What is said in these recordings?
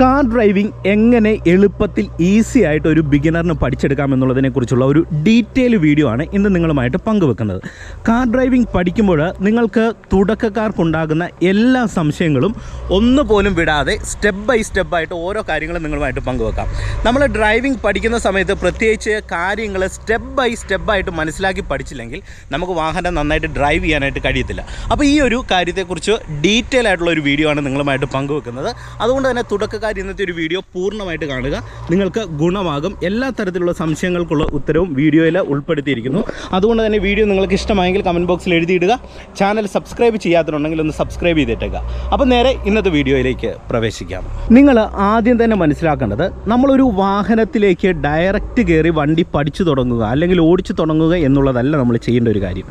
Car driving എങ്ങനെ എളുപ്പത്തിൽ easy ആയിട്ട് ഒരു ബിഗിനറിന് പഠിച്ചെടുക്കാം എന്നുള്ളതിനെക്കുറിച്ചുള്ള ഒരു ഡീറ്റെയിൽ വീഡിയോ ആണ് ഇന്ന് നിങ്ങളുമായിട്ട് പങ്കുവെക്കുന്നത്. കാർ ഡ്രൈവിംഗ് പഠിക്കുമ്പോൾ നിങ്ങൾക്ക് തുടക്കക്കാർക്കുണ്ടാകുന്ന എല്ലാ സംശയങ്ങളും ഒന്നുപോലും വിടാതെ സ്റ്റെപ്പ് ബൈ സ്റ്റെപ്പായിട്ട് ഓരോ കാര്യങ്ങളും നിങ്ങളുമായിട്ട് പങ്കുവെക്കാം. നമ്മൾ ഡ്രൈവിംഗ് പഠിക്കുന്ന സമയത്ത് പ്രത്യേകിച്ച് കാര്യങ്ങൾ സ്റ്റെപ്പ് ബൈ സ്റ്റെപ്പായിട്ട് മനസ്സിലാക്കി പഠിച്ചില്ലെങ്കിൽ നമുക്ക് വാഹനം നന്നായിട്ട് ഡ്രൈവ് ചെയ്യാനായിട്ട് കഴിയത്തില്ല. അപ്പോൾ ഈ ഒരു കാര്യത്തെക്കുറിച്ച് ഡീറ്റെയിൽ ആയിട്ടുള്ള ഒരു വീഡിയോ ആണ് നിങ്ങളുമായിട്ട് പങ്കുവെക്കുന്നത്. അതുകൊണ്ട് തന്നെ തുടക്കക്കാർ ഇന്നത്തെ ഒരു വീഡിയോ പൂർണമായിട്ട് കാണുക. നിങ്ങൾക്ക് ഗുണമാകും. എല്ലാ തരത്തിലുള്ള സംശയങ്ങൾക്കുള്ള ഉത്തരവും വീഡിയോയിൽ ഉൾപ്പെടുത്തിയിരിക്കുന്നു. അതുകൊണ്ട് തന്നെ വീഡിയോ നിങ്ങൾക്ക് ഇഷ്ടമായെങ്കിൽ കമന്റ് ബോക്സിൽ എഴുതിയിടുക. ചാനൽ സബ്സ്ക്രൈബ് ചെയ്യാത്തതുണ്ടെങ്കിൽ ഒന്ന് സബ്സ്ക്രൈബ് ചെയ്തിട്ടേക്കുക അപ്പോൾ നേരെ ഇന്നത്തെ വീഡിയോയിലേക്ക് പ്രവേശിക്കാം. നിങ്ങൾ ആദ്യം തന്നെ മനസ്സിലാക്കേണ്ടത് നമ്മളൊരു വാഹനത്തിലേക്ക് ഡയറക്റ്റ് കയറി വണ്ടി പഠിച്ചു തുടങ്ങുക അല്ലെങ്കിൽ ഓടിച്ചു തുടങ്ങുക എന്നുള്ളതല്ല നമ്മൾ ചെയ്യേണ്ട ഒരു കാര്യം.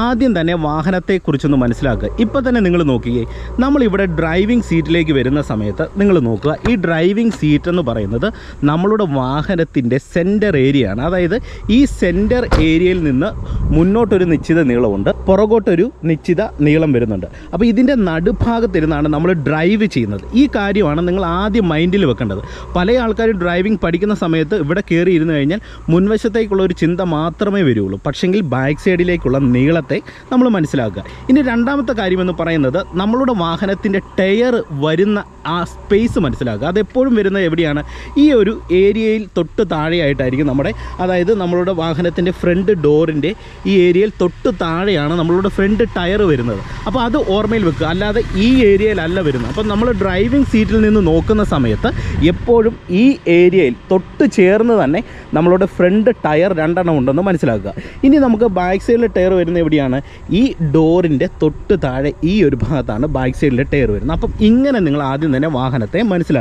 ആദ്യം തന്നെ വാഹനത്തെക്കുറിച്ചൊന്ന് മനസ്സിലാക്കുക. ഇപ്പം തന്നെ നിങ്ങൾ നോക്കിയേ നമ്മളിവിടെ ഡ്രൈവിംഗ് സീറ്റിലേക്ക് വരുന്ന സമയത്ത് നിങ്ങൾ നോക്കുക. ഈ ഡ്രൈവിംഗ് സീറ്റ് എന്ന് പറയുന്നത് നമ്മളുടെ വാഹനത്തിന്റെ സെന്റർ ഏരിയ ആണ്. അതായത് ഈ സെന്റർ ഏരിയയിൽ നിന്ന് മുന്നോട്ടൊരു നിശ്ചിത നീളമുണ്ട്. പുറകോട്ടൊരു നിശ്ചിത നീളം വരുന്നുണ്ട്. അപ്പോൾ ഇതിന്റെ നടുഭാഗത്തിരുന്നാണ് നമ്മൾ ഡ്രൈവ് ചെയ്യുന്നത്. ഈ കാര്യമാണ് നിങ്ങൾ ആദ്യം മൈൻഡിൽ വെക്കേണ്ടത്. പല ആൾക്കാരും ഡ്രൈവിംഗ് പഠിക്കുന്ന സമയത്ത് ഇവിടെ കയറി ഇരുന്ന് കഴിഞ്ഞാൽ മുൻവശത്തേക്കുള്ള ഒരു ചിന്ത മാത്രമേ വരുള്ളൂ. പക്ഷെങ്കിൽ ബാക്ക് സൈഡിലേക്കുള്ള നീളത്തെ നമ്മൾ മനസ്സിലാക്കുക. ഇനി രണ്ടാമത്തെ കാര്യമെന്ന് പറയുന്നത് നമ്മളുടെ വാഹനത്തിന്റെ ടയർ വരുന്ന ആ സ്പേസ് മനസ്സിലാക്കുക. അതെപ്പോഴും വരുന്നത് എവിടെയാണ്? ഈ ഒരു ഏരിയയിൽ തൊട്ട് താഴെയായിട്ടായിരിക്കും നമ്മുടെ അതായത് നമ്മളുടെ വാഹനത്തിന്റെ ഫ്രണ്ട് ഡോറിന്റെ ഈ ഏരിയയിൽ തൊട്ട് താഴെയാണ് നമ്മളുടെ ഫ്രണ്ട് ടയർ വരുന്നത്. അപ്പോൾ അത് ഓർമ്മയിൽ വെക്കുക. അല്ലാതെ ഈ ഏരിയയിലല്ല വരുന്നത്. അപ്പോൾ നമ്മൾ ഡ്രൈവിംഗ് സീറ്റിൽ നിന്ന് നോക്കുന്ന സമയത്ത് എപ്പോഴും ഈ ഏരിയയിൽ തൊട്ട് ചേർന്ന് തന്നെ നമ്മളുടെ ഫ്രണ്ട് ടയർ രണ്ടെണ്ണം ഉണ്ടെന്ന് മനസ്സിലാക്കുക. ഇനി നമുക്ക് ബാക്ക് സൈഡിലെ ടയർ വരുന്നത് എവിടെയാണ്? ഈ ഡോറിന്റെ തൊട്ട് താഴെ ഈ ഒരു ഭാഗത്താണ് ബാക്ക് സൈഡിലെ ടയർ വരുന്നത്. അപ്പം ഇങ്ങനെ നിങ്ങൾ ആദ്യം തന്നെ വാഹനത്തെ മനസ്സിലാക്കുക.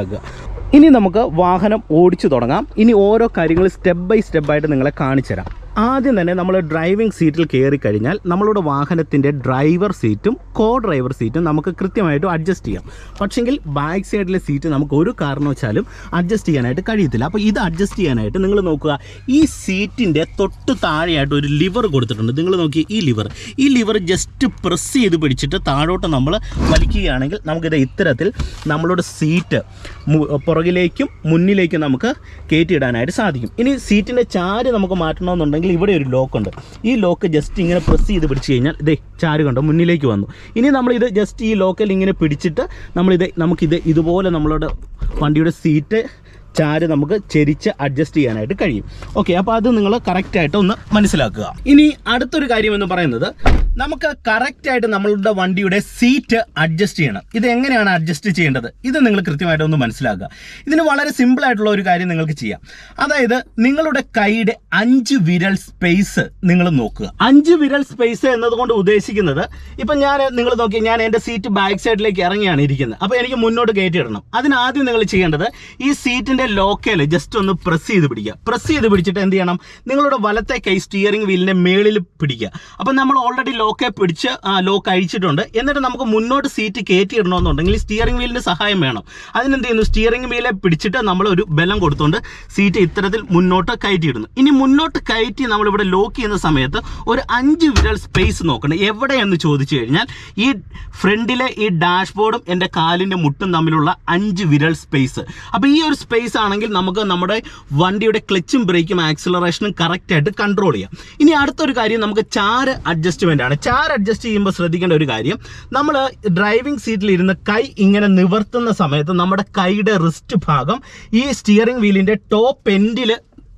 ഇനി നമുക്ക് വാഹനം ഓടിച്ചു തുടങ്ങാം. ഇനി ഓരോ കാര്യങ്ങൾ സ്റ്റെപ്പ് ബൈ സ്റ്റെപ്പായിട്ട് നിങ്ങളെ കാണിച്ചു തരാം ആദ്യം തന്നെ നമ്മൾ ഡ്രൈവിംഗ് സീറ്റിൽ കയറി കഴിഞ്ഞാൽ നമ്മളുടെ വാഹനത്തിന്റെ ഡ്രൈവർ സീറ്റും കോ ഡ്രൈവർ സീറ്റും നമുക്ക് കൃത്യമായിട്ട് അഡ്ജസ്റ്റ് ചെയ്യാം. പക്ഷെങ്കിൽ ബാക്ക് സൈഡിലെ സീറ്റ് നമുക്ക് ഒരു കാരണവശാലും അഡ്ജസ്റ്റ് ചെയ്യാനായിട്ട് കഴിയത്തില്ല. അപ്പോൾ ഇത് അഡ്ജസ്റ്റ് ചെയ്യാനായിട്ട് നിങ്ങൾ നോക്കുക. ഈ സീറ്റിന്റെ തൊട്ട് താഴെയായിട്ട് ഒരു ലിവർ കൊടുത്തിട്ടുണ്ട്. നിങ്ങൾ നോക്കി ഈ ലിവർ ഈ ലിവർ ജസ്റ്റ് പ്രസ് ചെയ്ത് പിടിച്ചിട്ട് താഴോട്ട് നമ്മൾ വലിക്കുകയാണെങ്കിൽ നമുക്കിത് ഇത്തരത്തിൽ നമ്മളുടെ സീറ്റ് പുറകിലേക്കും മുന്നിലേക്കും നമുക്ക് കയറ്റിയിടാനായിട്ട് സാധിക്കും. ഇനി സീറ്റിന്റെ ചാര് നമുക്ക് മാറ്റണമെന്നുണ്ടെങ്കിൽ ഇവിടെ ഒരു ലോക്ക് ഉണ്ട്. ഈ ലോക്ക് ജസ്റ്റ് ഇങ്ങനെ പ്രസ് ചെയ്ത് പിടിച്ച് കഴിഞ്ഞാൽ ഇതേ ചാര് കണ്ടോ മുന്നിലേക്ക് വന്നു. ഇനി നമ്മളിത് ജസ്റ്റ് ഈ ലോക്കൽ ഇങ്ങനെ പിടിച്ചിട്ട് നമ്മളിത് നമുക്കിത് ഇതുപോലെ നമ്മളുടെ വണ്ടിയുടെ സീറ്റ് ചാര് നമുക്ക് ചെരിച്ച് അഡ്ജസ്റ്റ് ചെയ്യാനായിട്ട് കഴിയും. ഓക്കെ അപ്പോൾ അത് നിങ്ങൾ കറക്റ്റായിട്ട് ഒന്ന് മനസ്സിലാക്കുക. ഇനി അടുത്തൊരു കാര്യം എന്ന് പറയുന്നത് നമുക്ക് കറക്റ്റായിട്ട് നമ്മളുടെ വണ്ടിയുടെ സീറ്റ് അഡ്ജസ്റ്റ് ചെയ്യണം. ഇത് എങ്ങനെയാണ് അഡ്ജസ്റ്റ് ചെയ്യേണ്ടത്? ഇത് നിങ്ങൾ കൃത്യമായിട്ട് ഒന്ന് മനസ്സിലാക്കുക. ഇതിന് വളരെ സിമ്പിൾ ആയിട്ടുള്ള ഒരു കാര്യം നിങ്ങൾക്ക് ചെയ്യാം. അതായത് നിങ്ങളുടെ കൈയുടെ അഞ്ച് വിരൽ സ്പേസ് നിങ്ങൾ നോക്കുക. അഞ്ച് വിരൽ സ്പേസ് എന്നതുകൊണ്ട് ഉദ്ദേശിക്കുന്നത് ഇപ്പം ഞാൻ നിങ്ങൾ നോക്കി ഞാൻ എന്റെ സീറ്റ് ബാക്ക് സൈഡിലേക്ക് ഇറങ്ങിയാണ് ഇരിക്കുന്നത്. അപ്പോൾ എനിക്ക് മുന്നോട്ട് കയറ്റിയിടണം അതിനാദ്യം നിങ്ങൾ ചെയ്യേണ്ടത് ഈ സീറ്റിന്റെ ലോക്കേൽ ജസ്റ്റ് ഒന്ന് പ്രസ് ചെയ്ത് പിടിക്കുക. പ്രസ് ചെയ്ത് പിടിച്ചിട്ട് എന്ത് ചെയ്യണം? നിങ്ങളുടെ വലത്തെ കൈ സ്റ്റിയറിംഗ് വീലിന്റെ മേളിൽ പിടിക്കുക. അപ്പം നമ്മൾ ഓൾറെഡി ലോക്കെ പിടിച്ച് ലോക്ക് അഴിച്ചിട്ടുണ്ട്. എന്നിട്ട് നമുക്ക് മുന്നോട്ട് സീറ്റ് കയറ്റിയിടണമെന്നുണ്ടെങ്കിൽ സ്റ്റിയറിംഗ് വീലിന്റെ സഹായം വേണം. അതിനെന്ത് ചെയ്യുന്നു? സ്റ്റിയറിംഗ് വീലെ പിടിച്ചിട്ട് നമ്മൾ ഒരു ബലം കൊടുത്തുകൊണ്ട് സീറ്റ് ഇത്തരത്തിൽ മുന്നോട്ട് കയറ്റിയിടുന്നു. ഇനി മുന്നോട്ട് കയറ്റി നമ്മളിവിടെ ലോക്ക് ചെയ്യുന്ന സമയത്ത് ഒരു അഞ്ച് വിരൽ സ്പേസ് നോക്കണം. എവിടെയെന്ന് ചോദിച്ചു കഴിഞ്ഞാൽ ഈ ഫ്രണ്ടിലെ ഈ ഡാഷ്ബോർഡും എന്റെ കാലിന്റെ മുട്ടും തമ്മിലുള്ള അഞ്ച് വിരൽ സ്പേസ് അപ്പോൾ ഈ ഒരു സ്പേസ് ആണെങ്കിൽ നമുക്ക് നമ്മുടെ വണ്ടിയുടെ ക്ലച്ചും ബ്രേക്കും ആക്സിലറേഷനും കറക്റ്റായിട്ട് കൺട്രോൾ ചെയ്യാം. ഇനി അടുത്തൊരു കാര്യം നമുക്ക് ചാര് അഡ്ജസ്റ്റ്മെന്റ് ആണ്. ചാര് അഡ്ജസ്റ്റ് ചെയ്യുമ്പോൾ ശ്രദ്ധിക്കേണ്ട ഒരു കാര്യം നമ്മൾ ഡ്രൈവിംഗ് സീറ്റിൽ ഇരുന്ന് കൈ ഇങ്ങനെ നിവർത്തുന്ന സമയത്ത് നമ്മുടെ കൈയുടെ റിസ്റ്റ് ഭാഗം ഈ സ്റ്റിയറിംഗ് വീലിന്റെ ടോപ്പ് എൻഡിൽ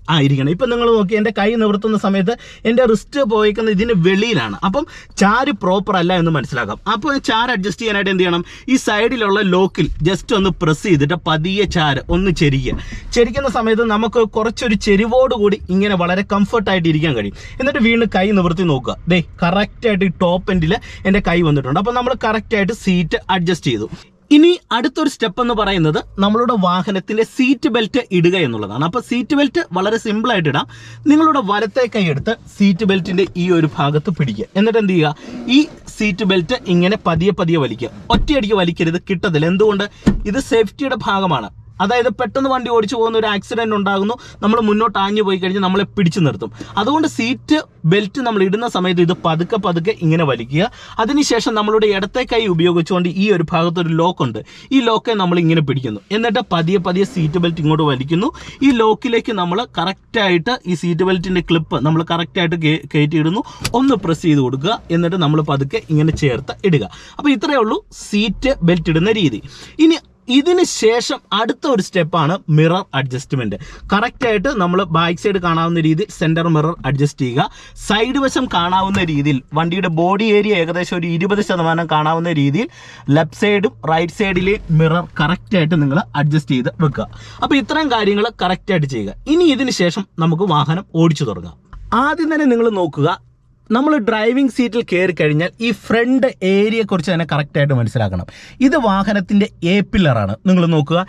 ആയിരിക്കണം. ഇപ്പം നിങ്ങൾ നോക്കി എന്റെ കൈ നിവർത്തുന്ന സമയത്ത് എന്റെ റിസ്റ്റ് പോയിക്കുന്നത് ഇതിന് വെളിയിലാണ്. അപ്പം ചാര് പ്രോപ്പർ അല്ല എന്ന് മനസ്സിലാക്കാം. അപ്പോൾ ചാര് അഡ്ജസ്റ്റ് ചെയ്യാനായിട്ട് എന്ത് ചെയ്യണം? ഈ സൈഡിലുള്ള ലോക്കിൽ ജസ്റ്റ് ഒന്ന് പ്രസ് ചെയ്തിട്ട് പതിയെ ചാര് ഒന്ന് ചെരിക്കുക. ചെരിക്കുന്ന സമയത്ത് നമുക്ക് കുറച്ചൊരു ചെരിവോടുകൂടി ഇങ്ങനെ വളരെ കംഫർട്ടായിട്ട് ഇരിക്കാൻ കഴിയും. എന്നിട്ട് വീണ്ടും കൈ നിവർത്തി നോക്കുക. ദേ കറക്റ്റായിട്ട് ഈ ടോപ്പ് എൻഡിൽ എന്റെ കൈ വന്നിട്ടുണ്ട്. അപ്പോൾ നമ്മൾ കറക്റ്റായിട്ട് സീറ്റ് അഡ്ജസ്റ്റ് ചെയ്തു. ഇനി അടുത്തൊരു സ്റ്റെപ്പ് എന്ന് പറയുന്നത് നമ്മളുടെ വാഹനത്തിന്റെ സീറ്റ് ബെൽറ്റ് ഇടുക എന്നുള്ളതാണ്. അപ്പോൾ സീറ്റ് ബെൽറ്റ് വളരെ സിമ്പിൾ ആയിട്ട് ഇടാം. നിങ്ങളുടെ വലത്തെ കൈ എടുത്ത് സീറ്റ് ബെൽറ്റിന്റെ ഈ ഒരു ഭാഗത്ത് പിടിക്കുക. എന്നിട്ട് എന്ത് ചെയ്യുക? ഈ സീറ്റ് ബെൽറ്റ് ഇങ്ങനെ പതിയെ പതിയെ വലിക്കുക. ഒറ്റയടിക്ക് വലിക്കരുത്. കിട്ടത്തില്ല. എന്തുകൊണ്ട്? ഇത് സേഫ്റ്റിയുടെ ഭാഗമാണ്. അതായത് പെട്ടെന്ന് വണ്ടി ഓടിച്ചു പോകുന്ന ഒരു ആക്സിഡന്റ് ഉണ്ടാകുന്നു. നമ്മൾ മുന്നോട്ട് ആഞ്ഞു പോയി കഴിഞ്ഞാൽ നമ്മളെ പിടിച്ചു നിർത്തും. അതുകൊണ്ട് സീറ്റ് ബെൽറ്റ് നമ്മൾ ഇടുന്ന സമയത്ത് ഇത് പതുക്കെ പതുക്കെ ഇങ്ങനെ വലിക്കുക. അതിനുശേഷം നമ്മളുടെ ഇടത്തെ കൈ ഉപയോഗിച്ചുകൊണ്ട് ഈ ഒരു ഭാഗത്ത് ഒരു ലോക്ക് ഉണ്ട്. ഈ ലോക്കെ നമ്മൾ ഇങ്ങനെ പിടിക്കുന്നു. എന്നിട്ട് പതിയെ പതിയെ സീറ്റ് ബെൽറ്റ് ഇങ്ങോട്ട് വലിക്കുന്നു. ഈ ലോക്കിലേക്ക് നമ്മൾ കറക്റ്റായിട്ട് ഈ സീറ്റ് ബെൽറ്റിന്റെ ക്ലിപ്പ് നമ്മൾ കറക്റ്റായിട്ട് കയറ്റിയിടുന്നു. ഒന്ന് പ്രസ് ചെയ്ത് കൊടുക്കുക. എന്നിട്ട് നമ്മൾ പതുക്കെ ഇങ്ങനെ ചേർത്ത് ഇടുക. അപ്പോൾ ഇത്രയേ ഉള്ളൂ സീറ്റ് ബെൽറ്റ് ഇടുന്ന രീതി. ഇനി ഇതിന് ശേഷം അടുത്ത ഒരു സ്റ്റെപ്പാണ് മിറർ അഡ്ജസ്റ്റ്മെന്റ്. കറക്റ്റ് ആയിട്ട് നമ്മൾ ബാക്ക് സൈഡ് കാണാവുന്ന രീതിയിൽ സെന്റർ മിറർ അഡ്ജസ്റ്റ് ചെയ്യുക. സൈഡ് വശം കാണാവുന്ന രീതിയിൽ വണ്ടിയുടെ ബോഡി ഏരിയ ഏകദേശം ഒരു ഇരുപത് ശതമാനം കാണാവുന്ന രീതിയിൽ ലെഫ്റ്റ് സൈഡും റൈറ്റ് സൈഡിലെ മിറർ കറക്റ്റ് ആയിട്ട് നിങ്ങൾ അഡ്ജസ്റ്റ് ചെയ്ത് വെക്കുക. അപ്പോൾ ഇത്തരം കാര്യങ്ങൾ കറക്റ്റ് ആയിട്ട് ചെയ്യുക. ഇനി ഇതിന് ശേഷം നമുക്ക് വാഹനം ഓടിച്ചു തുടങ്ങാം. ആദ്യം തന്നെ നിങ്ങൾ നോക്കുക നമ്മൾ ഡ്രൈവിംഗ് സീറ്റിൽ കയറി കഴിഞ്ഞാൽ ഈ ഫ്രണ്ട് ഏരിയയെക്കുറിച്ച് തന്നെ കറക്റ്റായിട്ട് മനസ്സിലാക്കണം. ഇത് വാഹനത്തിന്റെ എ പില്ലറാണ് നിങ്ങൾ നോക്കുക.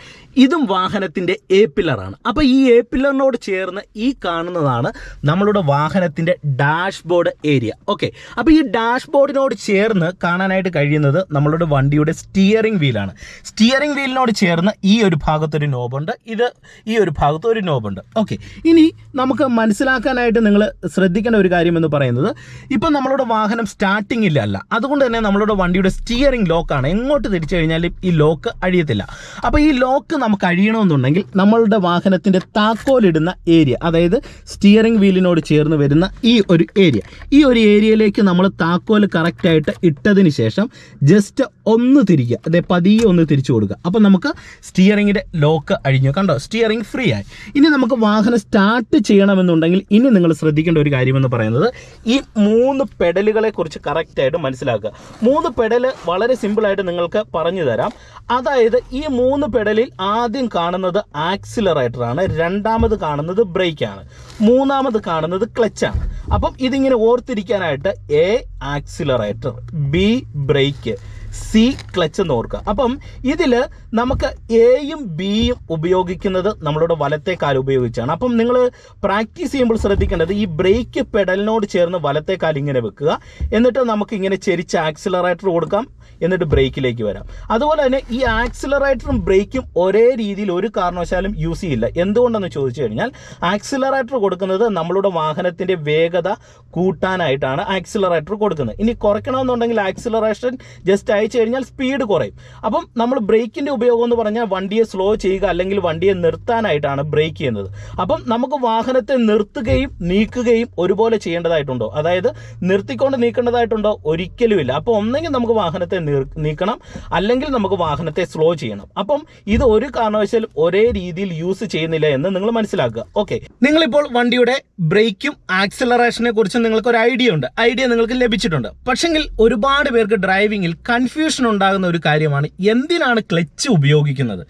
ഇതും വാഹനത്തിന്റെ എ പില്ലറാണ് അപ്പോൾ ഈ എ പില്ലറിനോട് ചേർന്ന് ഈ കാണുന്നതാണ് നമ്മളുടെ വാഹനത്തിന്റെ ഡാഷ്ബോർഡ് ഏരിയ ഓക്കെ അപ്പോൾ ഈ ഡാഷ്ബോർഡിനോട് ചേർന്ന് കാണാനായിട്ട് കഴിയുന്നത് നമ്മളുടെ വണ്ടിയുടെ സ്റ്റിയറിംഗ് വീലാണ് സ്റ്റിയറിംഗ് വീലിനോട് ചേർന്ന് ഈ ഒരു ഭാഗത്തൊരു നോബുണ്ട് ഇത് ഈ ഒരു ഭാഗത്ത് ഒരു നോബുണ്ട് ഓക്കെ ഇനി നമുക്ക് മനസ്സിലാക്കാനായിട്ട് നിങ്ങൾ ശ്രദ്ധിക്കേണ്ട ഒരു കാര്യം എന്ന് പറയുന്നത് ഇപ്പം നമ്മളുടെ വാഹനം സ്റ്റാർട്ടിങ് ഇല്ലല്ല അതുകൊണ്ട് തന്നെ നമ്മളുടെ വണ്ടിയുടെ സ്റ്റിയറിംഗ് ലോക്കാണ് എങ്ങോട്ട് തിരിച്ചു കഴിഞ്ഞാലും ഈ ലോക്ക് അഴിയത്തില്ല. അപ്പോൾ ഈ ലോക്ക് നമുക്ക് അഴിയണമെന്നുണ്ടെങ്കിൽ നമ്മളുടെ വാഹനത്തിന്റെ താക്കോലിടുന്ന ഏരിയ അതായത് സ്റ്റിയറിംഗ് വീലിനോട് ചേർന്ന് വരുന്ന ഈ ഒരു ഏരിയ ഈ ഒരു ഏരിയയിലേക്ക് നമ്മൾ താക്കോൽ കറക്റ്റായിട്ട് ഇട്ടതിന് ശേഷം ജസ്റ്റ് ഒന്ന് തിരിക്കുക. അതെ പതിയെ ഒന്ന് തിരിച്ചു കൊടുക്കുക. അപ്പം നമുക്ക് സ്റ്റിയറിങ്ങിന്റെ ലോക്ക് അഴിഞ്ഞു. കണ്ടോ? സ്റ്റിയറിംഗ് ഫ്രീ ആയി. ഇനി നമുക്ക് വാഹനം സ്റ്റാർട്ട് ചെയ്യണമെന്നുണ്ടെങ്കിൽ ഇനി നിങ്ങൾ ശ്രദ്ധിക്കേണ്ട ഒരു കാര്യമെന്ന് പറയുന്നത് ഈ മൂന്ന് പെഡലുകളെ കുറിച്ച് കറക്റ്റായിട്ട് മനസ്സിലാക്കുക. മൂന്ന് പെഡൽ വളരെ സിമ്പിളായിട്ട് നിങ്ങൾക്ക് പറഞ്ഞു തരാം. അതായത് ഈ മൂന്ന് പെഡലിൽ ആദ്യം കാണുന്നത് ആക്സിലറേറ്റർ ആണ്. രണ്ടാമത് കാണുന്നത് ബ്രേക്കാണ് മൂന്നാമത് കാണുന്നത് ക്ലച്ചാണ് അപ്പം ഇതിങ്ങനെ ഓർത്തിരിക്കാനായിട്ട് A accelerator B brake C clutch എന്ന് ഓർക്കുക. അപ്പം ഇതിൽ നമുക്ക് എയും ബിയും ഉപയോഗിക്കുന്നത് നമ്മളുടെ വലത്തെ കാൽ ഉപയോഗിച്ചാണ്. അപ്പം നിങ്ങൾ പ്രാക്ടീസ് ചെയ്യുമ്പോൾ ശ്രദ്ധിക്കേണ്ടത് ഈ ബ്രേക്ക് പെഡലിനോട് ചേർന്ന് വലത്തെ കാൽ ഇങ്ങനെ വെക്കുക. എന്നിട്ട് നമുക്ക് ഇങ്ങനെ ചെരിച്ച് ആക്സിലറേറ്റർ കൊടുക്കാം. എന്നിട്ട് ബ്രേക്കിലേക്ക് വരാം. അതുപോലെ തന്നെ ഈ ആക്സിലറേറ്ററും ബ്രേക്കും ഒരേ രീതിയിൽ ഒരു കാരണവശാലും യൂസ് ചെയ്യില്ല. എന്തുകൊണ്ടെന്ന് ചോദിച്ചു കഴിഞ്ഞാൽ ആക്സിലറേറ്റർ കൊടുക്കുന്നത് നമ്മളുടെ വാഹനത്തിന്റെ വേഗത കൂട്ടാനായിട്ടാണ് ആക്സിലറേറ്റർ കൊടുക്കുന്നത്. ഇനി കുറയ്ക്കണമെന്നുണ്ടെങ്കിൽ ആക്സിലറേഷൻ ജസ്റ്റ് അയച്ചു കഴിഞ്ഞാൽ സ്പീഡ് കുറയും. അപ്പം നമ്മൾ ബ്രേക്കിന്റെ ഉപയോഗം എന്ന് പറഞ്ഞാൽ വണ്ടിയെ സ്ലോ ചെയ്യുക അല്ലെങ്കിൽ വണ്ടിയെ നിർത്താനായിട്ടാണ് ബ്രേക്ക് ചെയ്യുന്നത്. അപ്പം നമുക്ക് വാഹനത്തെ നിർത്തുകയും നീക്കുകയും ഒരുപോലെ ചെയ്യേണ്ടതായിട്ടുണ്ടോ? അതായത് നിർത്തിക്കൊണ്ട് നീക്കേണ്ടതായിട്ടുണ്ടോ? ഒരിക്കലുമില്ല. അപ്പോൾ ഒന്നെങ്കിൽ നമുക്ക് വാഹനത്തെ നീക്കണം. അല്ലെങ്കിൽ നമുക്ക് വാഹനത്തെ സ്ലോ ചെയ്യണം. അപ്പം ഇത് ഒരു കാരണവശാലും ഒരേ രീതിയിൽ യൂസ് ചെയ്യുന്നില്ല എന്ന് നിങ്ങൾ മനസ്സിലാക്കുക. ഓക്കെ നിങ്ങളിപ്പോൾ വണ്ടിയുടെ ബ്രേക്കും ആക്സിലറേഷനെ കുറിച്ച് നിങ്ങൾക്ക് ഒരു ഐഡിയ ഉണ്ട്. ഐഡിയ നിങ്ങൾക്ക് ലഭിച്ചിട്ടുണ്ട്. പക്ഷെങ്കിൽ ഒരുപാട് പേർക്ക് ഡ്രൈവിങ്ങിൽ കൺഫ്യൂഷൻ ഉണ്ടാകുന്ന ഒരു കാര്യമാണ് എന്തിനാണ് ക്ലച്ച് ഉപയോഗിക്കുന്നത്?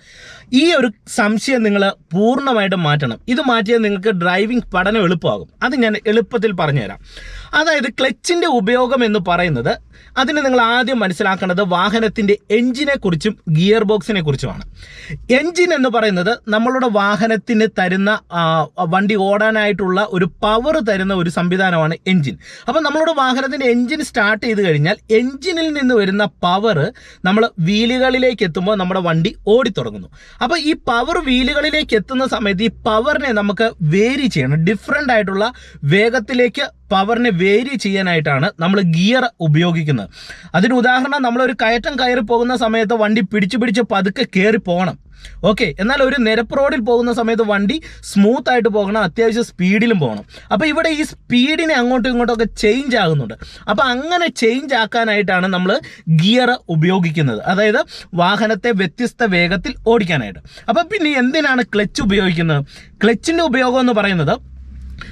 ഈ ഒരു സംശയം നിങ്ങൾ പൂർണമായിട്ടും മാറ്റണം. ഇത് മാറ്റിയാൽ നിങ്ങൾക്ക് ഡ്രൈവിംഗ് പഠനം എളുപ്പമാകും. അത് ഞാൻ എളുപ്പത്തിൽ പറഞ്ഞുതരാം. അതായത് ക്ലച്ചിന്റെ ഉപയോഗം എന്ന് പറയുന്നത് അതിന് നിങ്ങൾ ആദ്യം മനസ്സിലാക്കേണ്ടത് വാഹനത്തിന്റെ എഞ്ചിനെ കുറിച്ചും ഗിയർ ബോക്സിനെ കുറിച്ചുമാണ്. എഞ്ചിൻ എന്ന് പറയുന്നത് നമ്മളുടെ വാഹനത്തിന് തരുന്ന വണ്ടി ഓടാനായിട്ടുള്ള ഒരു പവർ തരുന്ന ഒരു സംവിധാനമാണ് എഞ്ചിൻ. അപ്പം നമ്മളുടെ വാഹനത്തിന്റെ എഞ്ചിൻ സ്റ്റാർട്ട് ചെയ്ത് കഴിഞ്ഞാൽ എഞ്ചിനിൽ നിന്ന് വരുന്ന പവർ നമ്മൾ വീലുകളിലേക്ക് എത്തുമ്പോൾ നമ്മുടെ വണ്ടി ഓടിത്തുടങ്ങുന്നു. അപ്പോൾ ഈ പവർ വീലുകളിലേക്ക് എത്തുന്ന സമയത്ത് ഈ പവറിനെ നമുക്ക് വേരി ചെയ്യണം. ഡിഫറെന്റ് ആയിട്ടുള്ള വേഗത്തിലേക്ക് പവറിനെ വേരി ചെയ്യാനായിട്ടാണ് നമ്മൾ ഗിയർ ഉപയോഗിക്കുന്നത്. അതിന് ഉദാഹരണം നമ്മളൊരു കയറ്റം കയറി പോകുന്ന സമയത്ത് വണ്ടി പിടിച്ചു പിടിച്ച് പതുക്കെ കയറി പോകണം. ഓക്കെ എന്നാൽ ഒരു നിരപ്പ് റോഡിൽ പോകുന്ന സമയത്ത് വണ്ടി സ്മൂത്ത് ആയിട്ട് പോകണം അത്യാവശ്യം സ്പീഡിലും പോകണം. അപ്പോൾ ഇവിടെ ഈ സ്പീഡിനെ അങ്ങോട്ടും ഇങ്ങോട്ടും ഒക്കെ ചേഞ്ച് ആകുന്നുണ്ട്. അപ്പോൾ അങ്ങനെ ചേഞ്ച് ആക്കാനായിട്ടാണ് നമ്മൾ ഗിയർ ഉപയോഗിക്കുന്നത്. അതായത് വാഹനത്തെ വ്യത്യസ്ത വേഗത്തിൽ ഓടിക്കാനായിട്ട്. അപ്പോൾ പിന്നെ എന്തിനാണ് ക്ലച്ച് ഉപയോഗിക്കുന്നത്? ക്ലച്ചിന്റെ ഉപയോഗം എന്ന് പറയുന്നത്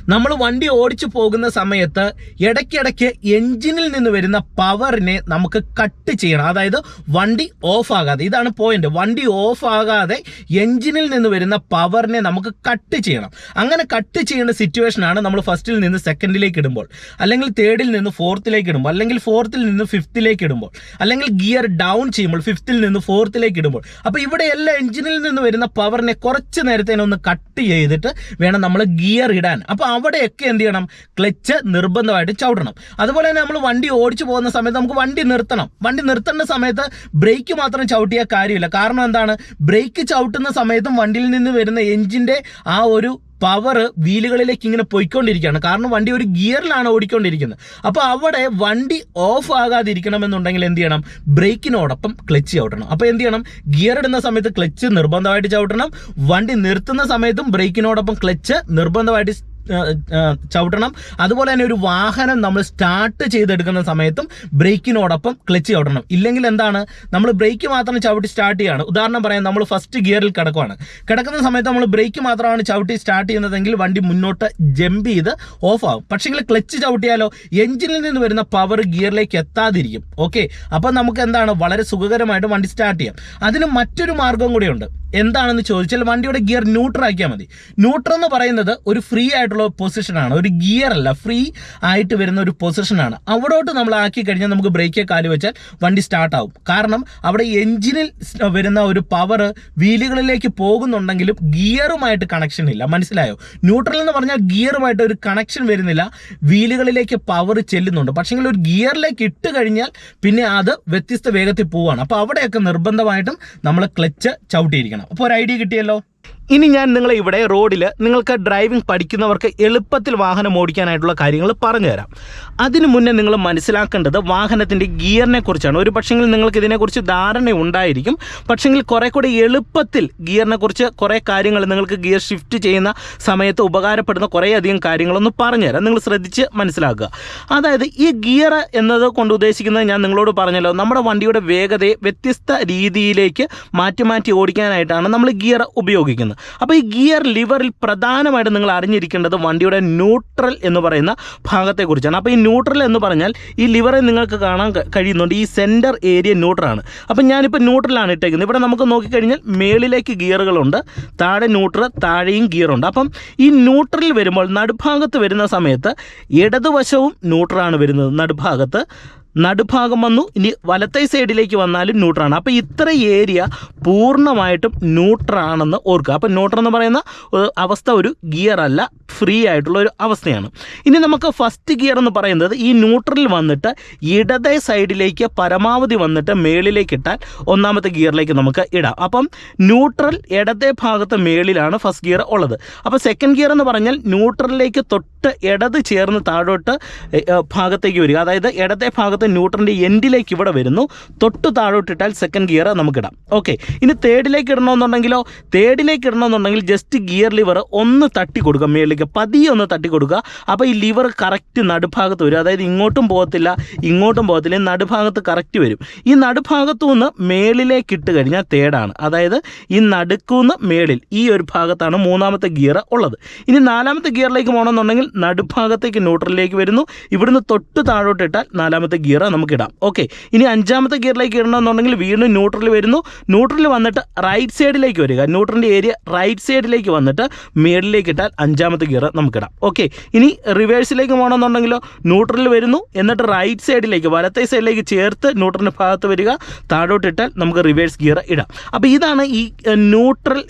നമ്മൾ വണ്ടി ഓടിച്ചു പോകുന്ന സമയത്ത് ഇടയ്ക്കിടയ്ക്ക് എൻജിനിൽ നിന്ന് വരുന്ന പവറിനെ നമുക്ക് കട്ട് ചെയ്യണം. അതായത് വണ്ടി ഓഫ് ആകാതെ ഇതാണ് പോയിന്റ് വണ്ടി ഓഫ് ആകാതെ എൻജിനിൽ നിന്ന് വരുന്ന പവറിനെ നമുക്ക് കട്ട് ചെയ്യണം. അങ്ങനെ കട്ട് ചെയ്യേണ്ട സിറ്റുവേഷനാണ് നമ്മൾ ഫസ്റ്റിൽ നിന്ന് സെക്കൻഡിലേക്ക് ഇടുമ്പോൾ. അല്ലെങ്കിൽ തേർഡിൽ നിന്ന് ഫോർത്തിലേക്ക് ഇടുമ്പോൾ. അല്ലെങ്കിൽ ഫോർത്തിൽ നിന്ന് ഫിഫ്ത്തിലേക്ക് ഇടുമ്പോൾ. അല്ലെങ്കിൽ ഗിയർ ഡൗൺ ചെയ്യുമ്പോൾ ഫിഫ്ത്തിൽ നിന്ന് ഫോർത്തിലേക്ക് ഇടുമ്പോൾ. അപ്പോൾ ഇവിടെ എല്ലാ എൻജിനിൽ നിന്ന് വരുന്ന പവറിനെ കുറച്ച് നേരത്തേനൊന്ന് കട്ട് ചെയ്തിട്ട് വേണം നമ്മൾ ഗിയർ ഇടാൻ. അപ്പോൾ അവിടെയൊക്കെ എന്ത് ചെയ്യണം? ക്ലച്ച് നിർബന്ധമായിട്ട് ചവിടണം. അതുപോലെ തന്നെ നമ്മൾ വണ്ടി ഓടിച്ചു പോകുന്ന സമയത്ത് നമുക്ക് വണ്ടി നിർത്തണം. വണ്ടി നിർത്തേണ്ട സമയത്ത് ബ്രേക്ക് മാത്രം ചവിട്ടിയാൽ കാര്യമില്ല. കാരണം എന്താണ്? ബ്രേക്ക് ചവിട്ടുന്ന സമയത്തും വണ്ടിയിൽ നിന്ന് വരുന്ന എഞ്ചിന്റെ ആ ഒരു പവർ വീലുകളിലേക്ക് ഇങ്ങനെ പോയിക്കൊണ്ടിരിക്കുകയാണ്. കാരണം വണ്ടി ഒരു ഗിയറിലാണ് ഓടിക്കൊണ്ടിരിക്കുന്നത്. അപ്പോൾ അവിടെ വണ്ടി ഓഫ് ആകാതിരിക്കണമെന്നുണ്ടെങ്കിൽ എന്ത് ചെയ്യണം? ബ്രേക്കിനോടൊപ്പം ക്ലച്ച് ചവിട്ടണം. അപ്പോൾ എന്ത് ചെയ്യണം? ഗിയർ ഇടുന്ന സമയത്ത് ക്ലച്ച് നിർബന്ധമായിട്ട് ചവിട്ടണം. വണ്ടി നിർത്തുന്ന സമയത്തും ബ്രേക്കിനോടൊപ്പം ക്ലച്ച് നിർബന്ധമായിട്ട് ചവിട്ടണം. അതുപോലെ തന്നെ ഒരു വാഹനം നമ്മൾ സ്റ്റാർട്ട് ചെയ്തെടുക്കുന്ന സമയത്തും ബ്രേക്കിനോടൊപ്പം ക്ലച്ച് ചവിട്ടണം. ഇല്ലെങ്കിൽ എന്താണ്? നമ്മൾ ബ്രേക്ക് മാത്രം ചവിട്ടി സ്റ്റാർട്ട് ചെയ്യാണ്. ഉദാഹരണം പറയാം നമ്മൾ ഫസ്റ്റ് ഗിയറിൽ കിടക്കുവാണ്. കിടക്കുന്ന സമയത്ത് നമ്മൾ ബ്രേക്ക് മാത്രമാണ് ചവിട്ടി സ്റ്റാർട്ട് ചെയ്യുന്നതെങ്കിൽ വണ്ടി മുന്നോട്ട് ജമ്പ് ചെയ്ത് ഓഫ് ആവും. പക്ഷേങ്കിൽ ക്ലച്ച് ചവിട്ടിയാലോ എഞ്ചിനിൽ നിന്ന് വരുന്ന പവർ ഗിയറിലേക്ക് എത്താതിരിക്കും. ഓക്കെ അപ്പം നമുക്ക് എന്താണ്? വളരെ സുഖകരമായിട്ട് വണ്ടി സ്റ്റാർട്ട് ചെയ്യാം. അതിന് മറ്റൊരു മാർഗം കൂടിയുണ്ട്. എന്താണെന്ന് ചോദിച്ചാൽ വണ്ടിയുടെ ഗിയർ ന്യൂട്രൽ ആക്കിയാൽ മതി. ന്യൂട്രൽ എന്ന് പറയുന്നത് ഒരു ഫ്രീ ആയിട്ടുള്ള പൊസിഷനാണ് ഒരു ഗിയർ അല്ല ഫ്രീ ആയിട്ട് വരുന്ന ഒരു പൊസിഷനാണ് അവിടോട്ട് നമ്മൾ ആക്കി കഴിഞ്ഞാൽ നമുക്ക് ബ്രേക്ക് കാൽ വെച്ചാൽ വണ്ടി സ്റ്റാർട്ട് ആവും. കാരണം അവിടെ എഞ്ചിനിൽ വരുന്ന ഒരു പവർ വീലുകളിലേക്ക് പോകുന്നുണ്ടെങ്കിലും ഗിയറുമായിട്ട് കണക്ഷൻ ഇല്ല. മനസ്സിലായോ? ന്യൂട്രൽ എന്ന് പറഞ്ഞാൽ ഗിയറുമായിട്ട് ഒരു കണക്ഷൻ വരുന്നില്ല. വീലുകളിലേക്ക് പവർ ചെല്ലുന്നുണ്ട്. പക്ഷേങ്കിൽ ഒരു ഗിയറിലേക്ക് ഇട്ട് കഴിഞ്ഞാൽ പിന്നെ അത് വ്യത്യസ്ത വേഗത്തിൽ പോവാണ്. അപ്പോൾ അവിടെയൊക്കെ നിർബന്ധമായിട്ടും നമ്മൾ ക്ലച്ച് ചവിട്ടിയിരിക്കണം. അപ്പോൾ ഒരു ഐഡിയ കിട്ടിയല്ലോ? ഇനി ഞാൻ നിങ്ങളെ ഇവിടെ റോഡിൽ നിങ്ങൾക്ക് ഡ്രൈവിംഗ് പഠിക്കുന്നവർക്ക് എളുപ്പത്തിൽ വാഹനം ഓടിക്കാനായിട്ടുള്ള കാര്യങ്ങൾ പറഞ്ഞുതരാം അതിനു മുന്നേ നിങ്ങൾ മനസ്സിലാക്കേണ്ടത് വാഹനത്തിന്റെ ഗിയറിനെ കുറിച്ചാണ്. ഒരു പക്ഷെങ്കിൽ നിങ്ങൾക്ക് ഇതിനെക്കുറിച്ച് ധാരണ ഉണ്ടായിരിക്കും. പക്ഷെങ്കിൽ കുറേ കൂടി എളുപ്പത്തിൽ ഗിയറിനെ കുറിച്ച് കുറേ കാര്യങ്ങൾ നിങ്ങൾക്ക് ഗിയർ ഷിഫ്റ്റ് ചെയ്യുന്ന സമയത്ത് ഉപകാരപ്പെടുന്ന കുറേയധികം കാര്യങ്ങളൊന്ന് പറഞ്ഞുതരാം നിങ്ങൾ ശ്രദ്ധിച്ച് മനസ്സിലാക്കുക. അതായത് ഈ ഗിയർ എന്നത് കൊണ്ട് ഉദ്ദേശിക്കുന്നത് ഞാൻ നിങ്ങളോട് പറഞ്ഞല്ലോ നമ്മുടെ വണ്ടിയുടെ വേഗതയെ വ്യത്യസ്ത രീതിയിലേക്ക് മാറ്റി മാറ്റി ഓടിക്കാനായിട്ടാണ് നമ്മൾ ഗിയർ ഉപയോഗിക്കുന്നത്. അപ്പോൾ ഈ ഗിയർ ലിവറിൽ പ്രധാനമായിട്ട് നിങ്ങൾ അറിഞ്ഞിരിക്കേണ്ടത് വണ്ടിയുടെ ന്യൂട്രൽ എന്ന് പറയുന്ന ഭാഗത്തെക്കുറിച്ചാണ്. അപ്പോൾ ഈ ന്യൂട്രൽ എന്ന് പറഞ്ഞാൽ ഈ ലിവറെ നിങ്ങൾക്ക് കാണാൻ കഴിയുന്നുണ്ട്. ഈ സെന്റർ ഏരിയ ന്യൂട്രലാണ് അപ്പം ഞാനിപ്പോൾ ന്യൂട്രലാണ് ഇട്ടേക്കുന്നത്. ഇവിടെ നമുക്ക് നോക്കിക്കഴിഞ്ഞാൽ മേളിലേക്ക് ഗിയറുകളുണ്ട്. താഴെ ന്യൂട്രൽ താഴെയും ഗിയറുണ്ട്. അപ്പം ഈ ന്യൂട്രൽ വരുമ്പോൾ നടുഭാഗത്ത് വരുന്ന സമയത്ത് ഇടതുവശവും ന്യൂട്രലാണ് വരുന്നത് നടുഭാഗത്ത്. നടുഭാഗം വന്നു. ഇനി വലത്തെ സൈഡിലേക്ക് വന്നാലും ന്യൂട്രാണ് അപ്പോൾ ഇത്ര ഏരിയ പൂർണമായിട്ടും ന്യൂട്രാണെന്ന് ഓർക്കുക. അപ്പോൾ ന്യൂട്രൽ എന്ന് പറയുന്ന അവസ്ഥ ഒരു ഗിയർ അല്ല ഫ്രീ ആയിട്ടുള്ള ഒരു അവസ്ഥയാണ്. ഇനി നമുക്ക് ഫസ്റ്റ് ഗിയർ എന്ന് പറയുന്നത് ഈ ന്യൂട്രലിൽ വന്നിട്ട് ഇടതേ സൈഡിലേക്ക് പരമാവധി വന്നിട്ട് മേളിലേക്ക് ഇട്ടാൽ ഒന്നാമത്തെ ഗിയറിലേക്ക് നമുക്ക് ഇടാം. അപ്പം ന്യൂട്രൽ ഇടത്തെ ഭാഗത്ത് മേളിലാണ് ഫസ്റ്റ് ഗിയർ ഉള്ളത്. അപ്പോൾ സെക്കൻഡ് ഗിയർ എന്ന് പറഞ്ഞാൽ ന്യൂട്രലിലേക്ക് തൊട്ട് ഇടത് ചേർന്ന് താഴോട്ട് ഭാഗത്തേക്ക് വരിക. അതായത് ഇടത്തെ ഭാഗത്ത് ന്യൂട്രലിന്റെ എൻഡിലേക്ക് ഇവിടെ വരുന്നു. തൊട്ട് താഴോട്ടിട്ടാൽ സെക്കൻഡ് ഗിയർ നമുക്കിടാം. ഓക്കെ ഇനി തേർഡിലേക്ക് ഇടണമെന്നുണ്ടെങ്കിലോ? തേർഡിലേക്ക് ഇടണമെന്നുണ്ടെങ്കിൽ ജസ്റ്റ് ഗിയർ ലിവർ ഒന്ന് തട്ടി കൊടുക്കുക. മേളിലേക്ക് പതിയെ ഒന്ന് തട്ടി കൊടുക്കുക. അപ്പോൾ ഈ ലിവർ കറക്റ്റ് നടുഭാഗത്ത് വരും. അതായത് ഇങ്ങോട്ടും പോകത്തില്ല ഇങ്ങോട്ടും പോകത്തില്ല. നടുഭാഗത്ത് കറക്റ്റ് വരും. ഈ നടുഭാഗത്തു നിന്ന് മേളിലേക്ക് ഇട്ട് കഴിഞ്ഞാൽ തേടാണ് അതായത് ഈ നടുക്കുന്ന് മേളിൽ ഈ ഒരു ഭാഗത്താണ് മൂന്നാമത്തെ ഗിയർ ഉള്ളത്. ഇനി നാലാമത്തെ ഗിയറിലേക്ക് പോകണമെന്നുണ്ടെങ്കിൽ നടുഭാഗത്തേക്ക് ന്യൂട്രലിലേക്ക് വരുന്നു. ഇവിടുന്ന് തൊട്ട് താഴോട്ടിട്ടാൽ നാലാമത്തെ ഗിയർ നമുക്ക് ഇടാം. ഓക്കെ ഇനി അഞ്ചാമത്തെ ഗിയറിലേക്ക് ഇടണമെന്നുണ്ടെങ്കിൽ വീണ്ടും ന്യൂട്രലിൽ വരുന്നു. ന്യൂട്രലിൽ വന്നിട്ട് റൈറ്റ് സൈഡിലേക്ക് വരിക. ന്യൂട്രലിന്റെ ഏരിയ റൈറ്റ് സൈഡിലേക്ക് വന്നിട്ട് മേളിലേക്ക് ഇട്ടാൽ അഞ്ചാമത്തെ ഗിയർ നമുക്കിടാം ഓക്കെ ഇനി റിവേഴ്സിലേക്ക് പോകണമെന്നുണ്ടെങ്കിലോ ന്യൂട്രലിൽ വരുന്നു. എന്നിട്ട് റൈറ്റ് സൈഡിലേക്ക് വലത്തെ സൈഡിലേക്ക് ചേർത്ത് ന്യൂട്രലിന്റെ ഭാഗത്ത് വരിക. താഴോട്ട് ഇട്ടാൽ നമുക്ക് റിവേഴ്സ് ഗിയർ ഇടാം. അപ്പോൾ ഇതാണ് ഈ ന്യൂട്രൽ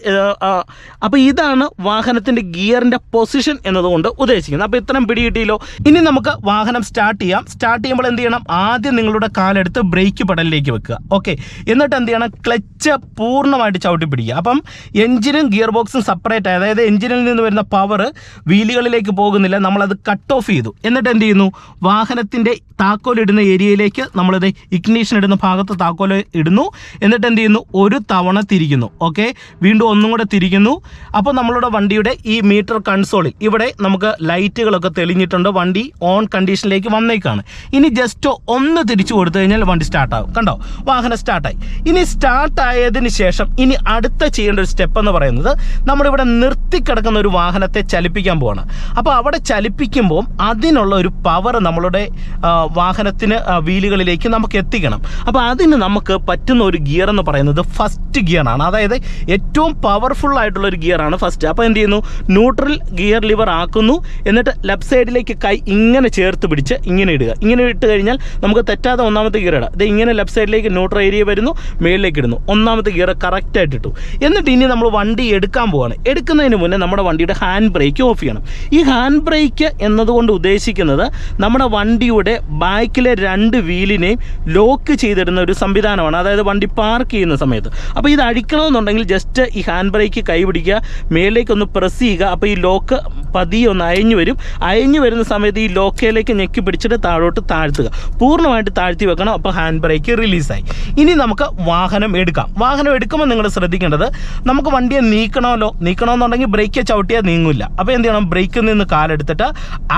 അപ്പോൾ ഇതാണ് വാഹനത്തിന്റെ ഗിയറിന്റെ പൊസിഷൻ എന്നതുകൊണ്ട് ഉദ്ദേശിക്കുന്നത്. അപ്പോൾ ഇത്രയും പിടി കിട്ടിയല്ലോ. ഇനി നമുക്ക് വാഹനം സ്റ്റാർട്ട് ചെയ്യാം. സ്റ്റാർട്ട് ചെയ്യുമ്പോൾ എന്ത് ചെയ്യണം? ആദ്യം നിങ്ങളുടെ കാലെടുത്ത് ബ്രേക്ക് പെടലിലേക്ക് വെക്കുക. ഓക്കെ എന്നിട്ട് എന്ത് ചെയ്യണം? ക്ലച്ച് പൂർണമായിട്ട് ചവിട്ടി പിടിക്കുക. അപ്പം എഞ്ചിനും ഗിയർ ബോക്സും സെപ്പറേറ്റ് ആയി. അതായത് എഞ്ചിനിൽ നിന്ന് വരുന്ന പവർ വീലുകളിലേക്ക് പോകുന്നില്ല. നമ്മളത് കട്ട് ഓഫ് ചെയ്തു. എന്നിട്ട് എന്ത് ചെയ്യുന്നു? വാഹനത്തിന്റെ താക്കോലിടുന്ന ഏരിയയിലേക്ക് നമ്മളത് ഇഗ്നീഷൻ ഇടുന്ന ഭാഗത്ത് താക്കോൽ ഇടുന്നു. എന്നിട്ട് എന്ത് ചെയ്യുന്നു? ഒരു തവണ തിരിക്കുന്നു. ഓക്കെ വീണ്ടും ഒന്നും കൂടെ തിരിക്കുന്നു. അപ്പോൾ നമ്മളുടെ വണ്ടിയുടെ ഈ മീറ്റർ കൺസോളിൽ ഇവിടെ നമുക്ക് ലൈറ്റുകളൊക്കെ തെളിഞ്ഞിട്ടുണ്ട്. വണ്ടി ഓൺ കണ്ടീഷനിലേക്ക് വന്നേക്കാണ്. ഇനി ജസ്റ്റ് ഒന്ന് തിരിച്ചു കൊടുത്തു കഴിഞ്ഞാൽ വണ്ടി സ്റ്റാർട്ടാകും കണ്ടോ? വാഹനം സ്റ്റാർട്ടായി ഇനി സ്റ്റാർട്ട് ആയതിനു ശേഷം ഇനി അടുത്ത ചെയ്യേണ്ട ഒരു സ്റ്റെപ്പ് എന്ന് പറയുന്നത് നമ്മളിവിടെ നിർത്തിക്കിടക്കുന്ന ഒരു വാഹനത്തെ ചലിപ്പിക്കാൻ പോവാണ്. അപ്പോൾ അവിടെ ചലിപ്പിക്കുമ്പോൾ അതിനുള്ള ഒരു പവർ നമ്മളുടെ വാഹനത്തിന് വീലുകളിലേക്ക് നമുക്ക് എത്തിക്കണം. അപ്പോൾ അതിന് നമുക്ക് പറ്റുന്ന ഒരു ഗിയർ എന്ന് പറയുന്നത് ഫസ്റ്റ് ഗിയറാണ് അതായത് ഏറ്റവും പവർഫുൾ ആയിട്ടുള്ള ഒരു ഗിയറാണ് ഫസ്റ്റ് അപ്പോൾ എന്ത് ചെയ്യുന്നു? ന്യൂട്രൽ ഗിയർ ലിവർ ആക്കുന്നു. എന്നിട്ട് ലെഫ്റ്റ് സൈഡിലേക്ക് കൈ ഇങ്ങനെ ചേർത്ത് പിടിച്ച് ഇങ്ങനെ ഇടുക. ഇങ്ങനെ ഇട്ട് കഴിഞ്ഞാൽ നമുക്ക് തെറ്റാതെ ഒന്നാമത്തെ ഗിയർ ഇടാം. ഇത് ഇങ്ങനെ ലെഫ്റ്റ് സൈഡിലേക്ക് ന്യൂട്രൽ ഏരിയ വരുന്നു മേളിലേക്ക് ഇടുന്നു. ഒന്നാമത്തെ ഗിയർ കറക്റ്റായിട്ട് ഇട്ടു. എന്നിട്ട് ഇനി നമ്മൾ വണ്ടി എടുക്കാൻ പോവാണ്. എടുക്കുന്നതിന് മുന്നേ നമ്മുടെ വണ്ടിയുടെ ഹാൻഡ് ബ്രേക്ക് ഓഫ് ചെയ്യണം. ഈ ഹാൻഡ് ബ്രേക്ക് എന്നതുകൊണ്ട് ഉദ്ദേശിക്കുന്നത് നമ്മുടെ വണ്ടിയുടെ ബാക്കിലെ രണ്ട് വീലിനെയും ലോക്ക് ചെയ്തിടുന്ന ഒരു സംവിധാനമാണ്. അതായത് വണ്ടി പാർക്ക് ചെയ്യുന്ന സമയത്ത്. അപ്പോൾ ഇത് അഴിക്കണമെന്നുണ്ടെങ്കിൽ ജസ്റ്റ് ഈ ഹാൻഡ് ബ്രേക്ക് കൈ പിടിക്കുക മേളിലേക്കൊന്ന് പ്രസ് ചെയ്യുക. അപ്പോൾ ഈ ലോക്ക് പതിയൊന്ന് അയഞ്ഞു വരും. അയഞ്ഞു വരുന്ന സമയത്ത് ഈ ലോക്കയിലേക്ക് ഞെക്കി പിടിച്ചിട്ട് താഴോട്ട് താഴ്ത്തുക. പൂർണമായിട്ട് താഴ്ത്തി വെക്കണം. അപ്പോൾ ഹാൻഡ് ബ്രേക്ക് റിലീസായി ഇനി നമുക്ക് വാഹനം എടുക്കാം. വാഹനം എടുക്കുമ്പോൾ നിങ്ങൾ ശ്രദ്ധിക്കേണ്ടത് നമുക്ക് വണ്ടിയെ നീക്കണമല്ലോ. നീക്കണമെന്നുണ്ടെങ്കിൽ ബ്രേക്ക് ചവിട്ടിയാൽ നീങ്ങില്ല അപ്പോൾ എന്ത് ചെയ്യണം? ബ്രേക്കിൽ നിന്ന് കാലെടുത്തിട്ട്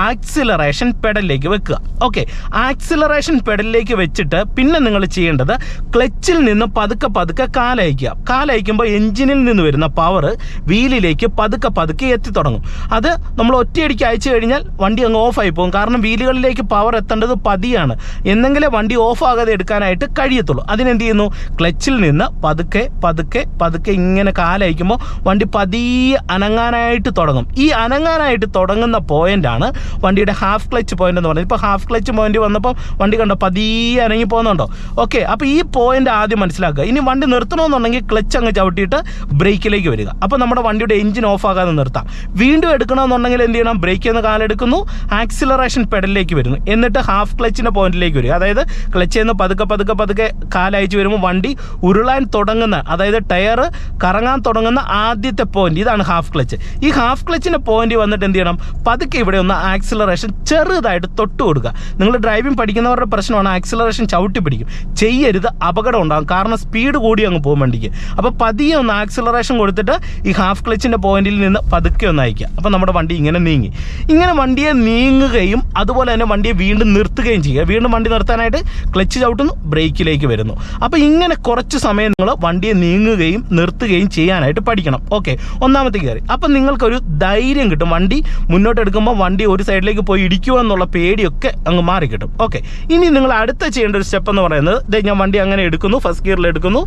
ആക്സിലറേഷൻ പെഡലിലേക്ക് വെക്കുക. ഓക്കെ ആക്സിലറേഷൻ പെഡലിലേക്ക് വെച്ചിട്ട് പിന്നെ നിങ്ങൾ ചെയ്യേണ്ടത് ക്ലച്ചിൽ നിന്ന് പതുക്കെ പതുക്കെ കാലയക്കുക കാലയക്കുമ്പോൾ എഞ്ചിനിൽ നിന്ന് വരുന്ന പവർ വീലിലേക്ക് പതുക്കെ പതുക്കെ എത്തി തുടങ്ങും. അത് നമ്മൾ ഒറ്റയടിക്ക് അയച്ചു കഴിഞ്ഞാൽ വണ്ടി അങ്ങ് ഓഫായി പോകും. കാരണം വീലുകളിലേക്ക് പവർ എത്തേണ്ടത് പതിയാണ്. എന്നെങ്കിലേ വണ്ടി ഓഫ് ആകാതെ എടുക്കാനായിട്ട് കഴിയത്തുള്ളൂ. അതിനെന്ത് ചെയ്യുന്നു? ക്ലച്ചിൽ നിന്ന് പതുക്കെ പതുക്കെ പതുക്കെ ഇങ്ങനെ കാലയക്കുമ്പോൾ വണ്ടി പതിയെ അനങ്ങാനായിട്ട് തുടങ്ങും. ഈ അനങ്ങാനായിട്ട് തുടങ്ങുന്ന പോയിന്റാണ് വണ്ടിയുടെ ഹാഫ് ക്ലച്ച് പോയിന്റ് എന്ന് പറയുന്നത് ഇപ്പോൾ ഹാഫ് ക്ലച്ച് പോയിന്റ് വന്നപ്പോൾ വണ്ടി കണ്ടോ പതിയെ അനങ്ങി പോകുന്നുണ്ടോ? ഓക്കെ അപ്പോൾ ഈ പോയിന്റ് ആദ്യം മനസ്സിലാക്കുക. ഇനി വണ്ടി നിർത്തണമെന്നുണ്ടെങ്കിൽ ക്ലച്ച് അങ്ങ് ചവിട്ടിയിട്ട് ബ്രേക്കിലേക്ക് വരിക. അപ്പോൾ നമ്മുടെ വണ്ടിയുടെ എഞ്ചിൻ ഓഫ് ആകാതെ നിർത്താം. വീണ്ടും എടുക്കണമെന്നുണ്ടെങ്കിൽ എന്ത് ചെയ്യണം? ബ്രേക്കിൽ നിന്ന് കാലെടുക്കുന്നു. ആക്സിലറേഷൻ പെഡലിലേക്ക് വരുന്നു. എന്നിട്ട് ഹാഫ് ക്ലച്ചിന്റെ പോയിന്റിലേക്ക് വരിക. അതായത് ക്ലച്ച് നിന്ന് പതുക്കെ പതുക്കെ പതുക്കെ കാലയച്ച് വരുമ്പോൾ വണ്ടി ഉരുളാൻ തുടങ്ങുന്ന അതായത് ടയർ കറങ്ങാൻ തുടങ്ങുന്ന ആദ്യത്തെ പോയിന്റ് ഇതാണ് ഹാഫ് ക്ലച്ച് ഈ ഹാഫ് ക്ലച്ചിന്റെ പോയിന്റ് വന്നിട്ട് എന്ത് ചെയ്യണം? പതുക്കെ ഇവിടെ ഒന്ന് ആക്സിലറേഷൻ ചെറുതായിട്ട് തൊട്ട് കൊടുക്കുക. നിങ്ങൾ ഡ്രൈവിംഗ് പഠിക്കുന്നവരുടെ പ്രശ്നമാണ് ആക്സിലറേഷൻ ചവിട്ടി പിടിക്കും. ചെയ്യരുത് അപകടം ഉണ്ടാകും. കാരണം സ്പീഡ് കൂടി അങ്ങ് പോകും വണ്ടിക്ക്. അപ്പോൾ പതിയെ ഒന്ന് ആക്സിലറേഷൻ കൊടുത്തിട്ട് ഈ ഹാഫ് ക്ലച്ചിന്റെ പോയിന്റിൽ നിന്ന് പതുക്കെ ഒന്ന് അയക്കുക. അപ്പോൾ നമ്മുടെ വണ്ടി ഇങ്ങനെ നീങ്ങി. ഇങ്ങനെ വണ്ടിയെ നീങ്ങുകയും അതുപോലെ തന്നെ വണ്ടിയെ വീണ്ടും നിർത്തുകയും ചെയ്യുക. വീണ്ടും വണ്ടി നിർത്താനായിട്ട് ക്ലച്ച് ചവിട്ടുന്നു ബ്രേക്കിലേക്ക് വരുന്നു. അപ്പോൾ ഇങ്ങനെ കുറച്ച് സമയം നിങ്ങൾ വണ്ടിയെ നീങ്ങുകയും നിർത്തുകയും ചെയ്യാനായിട്ട് പഠിക്കണം. ഓക്കെ ഒന്നാമത്തെ കയറി അപ്പം നിങ്ങൾക്കൊരു ധൈര്യം കിട്ടും. വണ്ടി മുന്നോട്ട് എടുക്കുമ്പോൾ വണ്ടി ഒരു സൈഡിലേക്ക് പോയി ഇടിക്കുമോ എന്നുള്ള പേടിയൊക്കെ അങ്ങ് മാറി കിട്ടും. ഓക്കെ ഇനി നിങ്ങൾ അടുത്ത ചെയ്യേണ്ട ഒരു സ്റ്റെപ്പ് എന്ന് പറയുന്നത് ഞാൻ വണ്ടി അങ്ങനെ എടുക്കുന്നു ഫസ്റ്റ് ഗിയറിൽ എടുക്കുന്നു.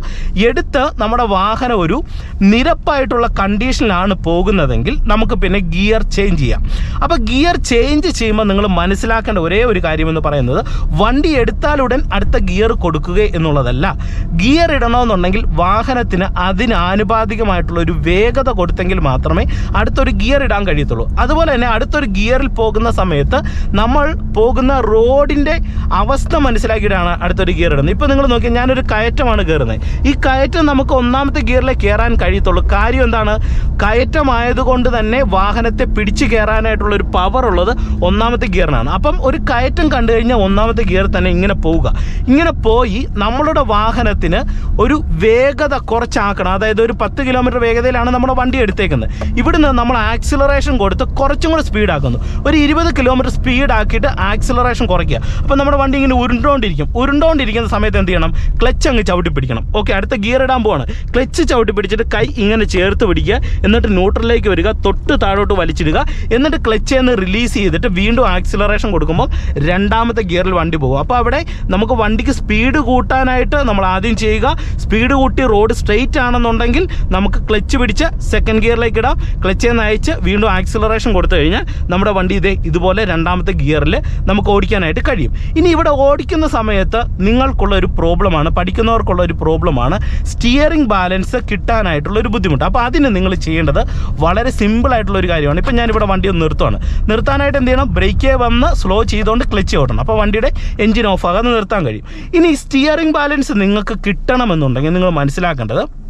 എടുത്ത് നമ്മുടെ വാഹനം ഒരു നിരപ്പായിട്ടുള്ള കണ്ടീഷനിലാണ് പോകുന്നതെങ്കിൽ നമുക്ക് പിന്നെ ഗിയർ ചേഞ്ച് ചെയ്യാം. അപ്പോൾ ഗിയർ ചേഞ്ച് ചെയ്യുമ്പോൾ നിങ്ങൾ മനസ്സിലാക്കേണ്ട ഒരേ ഒരു കാര്യമെന്ന് പറയുന്നത് വണ്ടി എടുത്താലുടൻ അടുത്ത ഗിയർ കൊടുക്കുക എന്നുള്ളതല്ല. ഗിയർ ഇടണമെന്നുണ്ടെങ്കിൽ വാഹനത്തിന് അതിനാനുപാതികമായിട്ടുള്ള ഒരു വേഗത കൊടുത്തെങ്കിൽ മാത്രമേ അടുത്തൊരു ഗിയർ ഇടാൻ കഴിയത്തുള്ളൂ. അതുപോലെ തന്നെ അടുത്തൊരു ഗിയറിൽ പോകുന്ന സമയത്ത് നമ്മൾ പോകുന്ന റോഡിന്റെ അവസ്ഥ മനസ്സിലാക്കിയിട്ടാണ് അടുത്തൊരു ഗിയർ ഇടുന്നത്. ഇപ്പോൾ നിങ്ങൾ നോക്കിയാൽ ഞാനൊരു കയറ്റമാണ് കയറുന്നത്. ഈ കയറ്റം നമുക്ക് ഒന്നാമത്തെ ഗിയറിലേക്ക് കയറാൻ കഴിയത്തുള്ളൂ. കാര്യം എന്താണ്? കയറ്റമായതുകൊണ്ട് തന്നെ വാഹനത്തെ പിടിച്ചു കയറാനായിട്ടുള്ള ഒരു പവർ ഉള്ളത് ഒന്നാമത്തെ ഗിയറിനാണ്. അപ്പം ഒരു കയറ്റം കണ്ടു കഴിഞ്ഞാൽ ഒന്നാമത്തെ ഗിയർ തന്നെ ഇങ്ങനെ പോവുക. ഇങ്ങനെ പോയി നമ്മളുടെ വാഹനത്തിന് ഒരു വേഗത കുറച്ചാക്കണം. അതായത് ഒരു പത്ത് കിലോമീറ്റർ വേഗതയിലാണ് നമ്മുടെ വണ്ടി എടുത്തേക്കുന്നത്. ഇവിടുന്ന് നമ്മൾ ആക്സിലറേഷൻ കൊടുത്ത് കുറച്ചും കൂടെ സ്പീഡാക്കുന്നു ഒരു ഇരുപത് കിലോമീറ്റർ സ്പീഡാക്കിയിട്ട് ആക്സിലറേഷൻ കുറയ്ക്കുക. അപ്പോൾ നമ്മുടെ വണ്ടി ഇങ്ങനെ ഉരുണ്ടോണ്ടിരിക്കും. ഉരുണ്ടോണ്ടിരിക്കുന്ന സമയത്ത് എന്ത് ചെയ്യണം? ക്ലച്ച് അങ്ങ് ചവിട്ടി പിടിക്കണം. ഓക്കെ അടുത്ത ഗിയർ ഇടാൻ പോവാണ്. ക്ലച്ച് ചവിട്ടി പിടിച്ചിട്ട് കൈ ഇങ്ങനെ ചേർത്ത് പിടിക്കുക. എന്നിട്ട് ന്യൂട്രലിലേക്ക് വരിക. തൊട്ട് താഴോട്ട് വലിച്ചിടുക. എന്നിട്ട് ക്ലച്ച് എന്ന് റിലീസ് ചെയ്തിട്ട് വീണ്ടും ആക്സിലറേഷൻ കൊടുക്കുമ്പോൾ രണ്ടാമത്തെ ഗിയറിൽ വണ്ടി പോകും. അപ്പോൾ അവിടെ നമുക്ക് വണ്ടിക്ക് സ്പീഡ് കൂട്ടാനായിട്ട് നമ്മൾ ആദ്യം ചെയ്യുക. സ്പീഡ് കൂട്ടി റോഡ് സ്ട്രെയിറ്റ് ആണെന്നുണ്ടെങ്കിൽ നമുക്ക് ക്ലച്ച് പിടിച്ച് സെക്കൻഡ് ഗിയറിലേക്ക് ഇടാം. ക്ലച്ച് നിന്ന് അയച്ച് വീണ്ടും ആക്സിലറേഷൻ കൊടുത്തു കഴിഞ്ഞാൽ നമ്മുടെ വണ്ടി ഇതേ ഇതുപോലെ രണ്ടാമത്തെ ഗിയറിൽ നമുക്ക് ഓടിക്കാനായിട്ട് കഴിയും. ഇനി ഇവിടെ ഓടിക്കുന്ന സമയത്ത് നിങ്ങൾക്കുള്ള ഒരു പ്രോബ്ലമാണ് പഠിക്കുന്നവർക്കുള്ള ഒരു പ്രോബ്ലമാണ് സ്റ്റിയറിംഗ് ബാലൻസ് കിട്ടാനായിട്ടുള്ള ഒരു ബുദ്ധിമുട്ട്. അപ്പോൾ അതിന് നിങ്ങൾ ചെയ്യേണ്ടത് വളരെ സിമ്പിൾ ആയിട്ടുള്ള ഒരു കാര്യമാണ്. ഇപ്പം ഞാനിവിടെ വണ്ടി ഒന്ന് നിർത്തുവാണ്. നിർത്താനായിട്ട് എന്ത് ചെയ്യണം? ബ്രേക്കേ വന്ന് സ്ലോ ചെയ്തുകൊണ്ട് ക്ലച്ച് ഓടണം. അപ്പോൾ വണ്ടിയുടെ എഞ്ചിൻ ഓഫ് നിർത്താൻ കഴിയും. ഇനി സ്റ്റിയറിംഗ് ബാലൻസ് നിങ്ങൾക്ക് കിട്ടണമെന്നുണ്ടെങ്കിൽ നിങ്ങൾ മനസ്സിലാക്കേണ്ടത്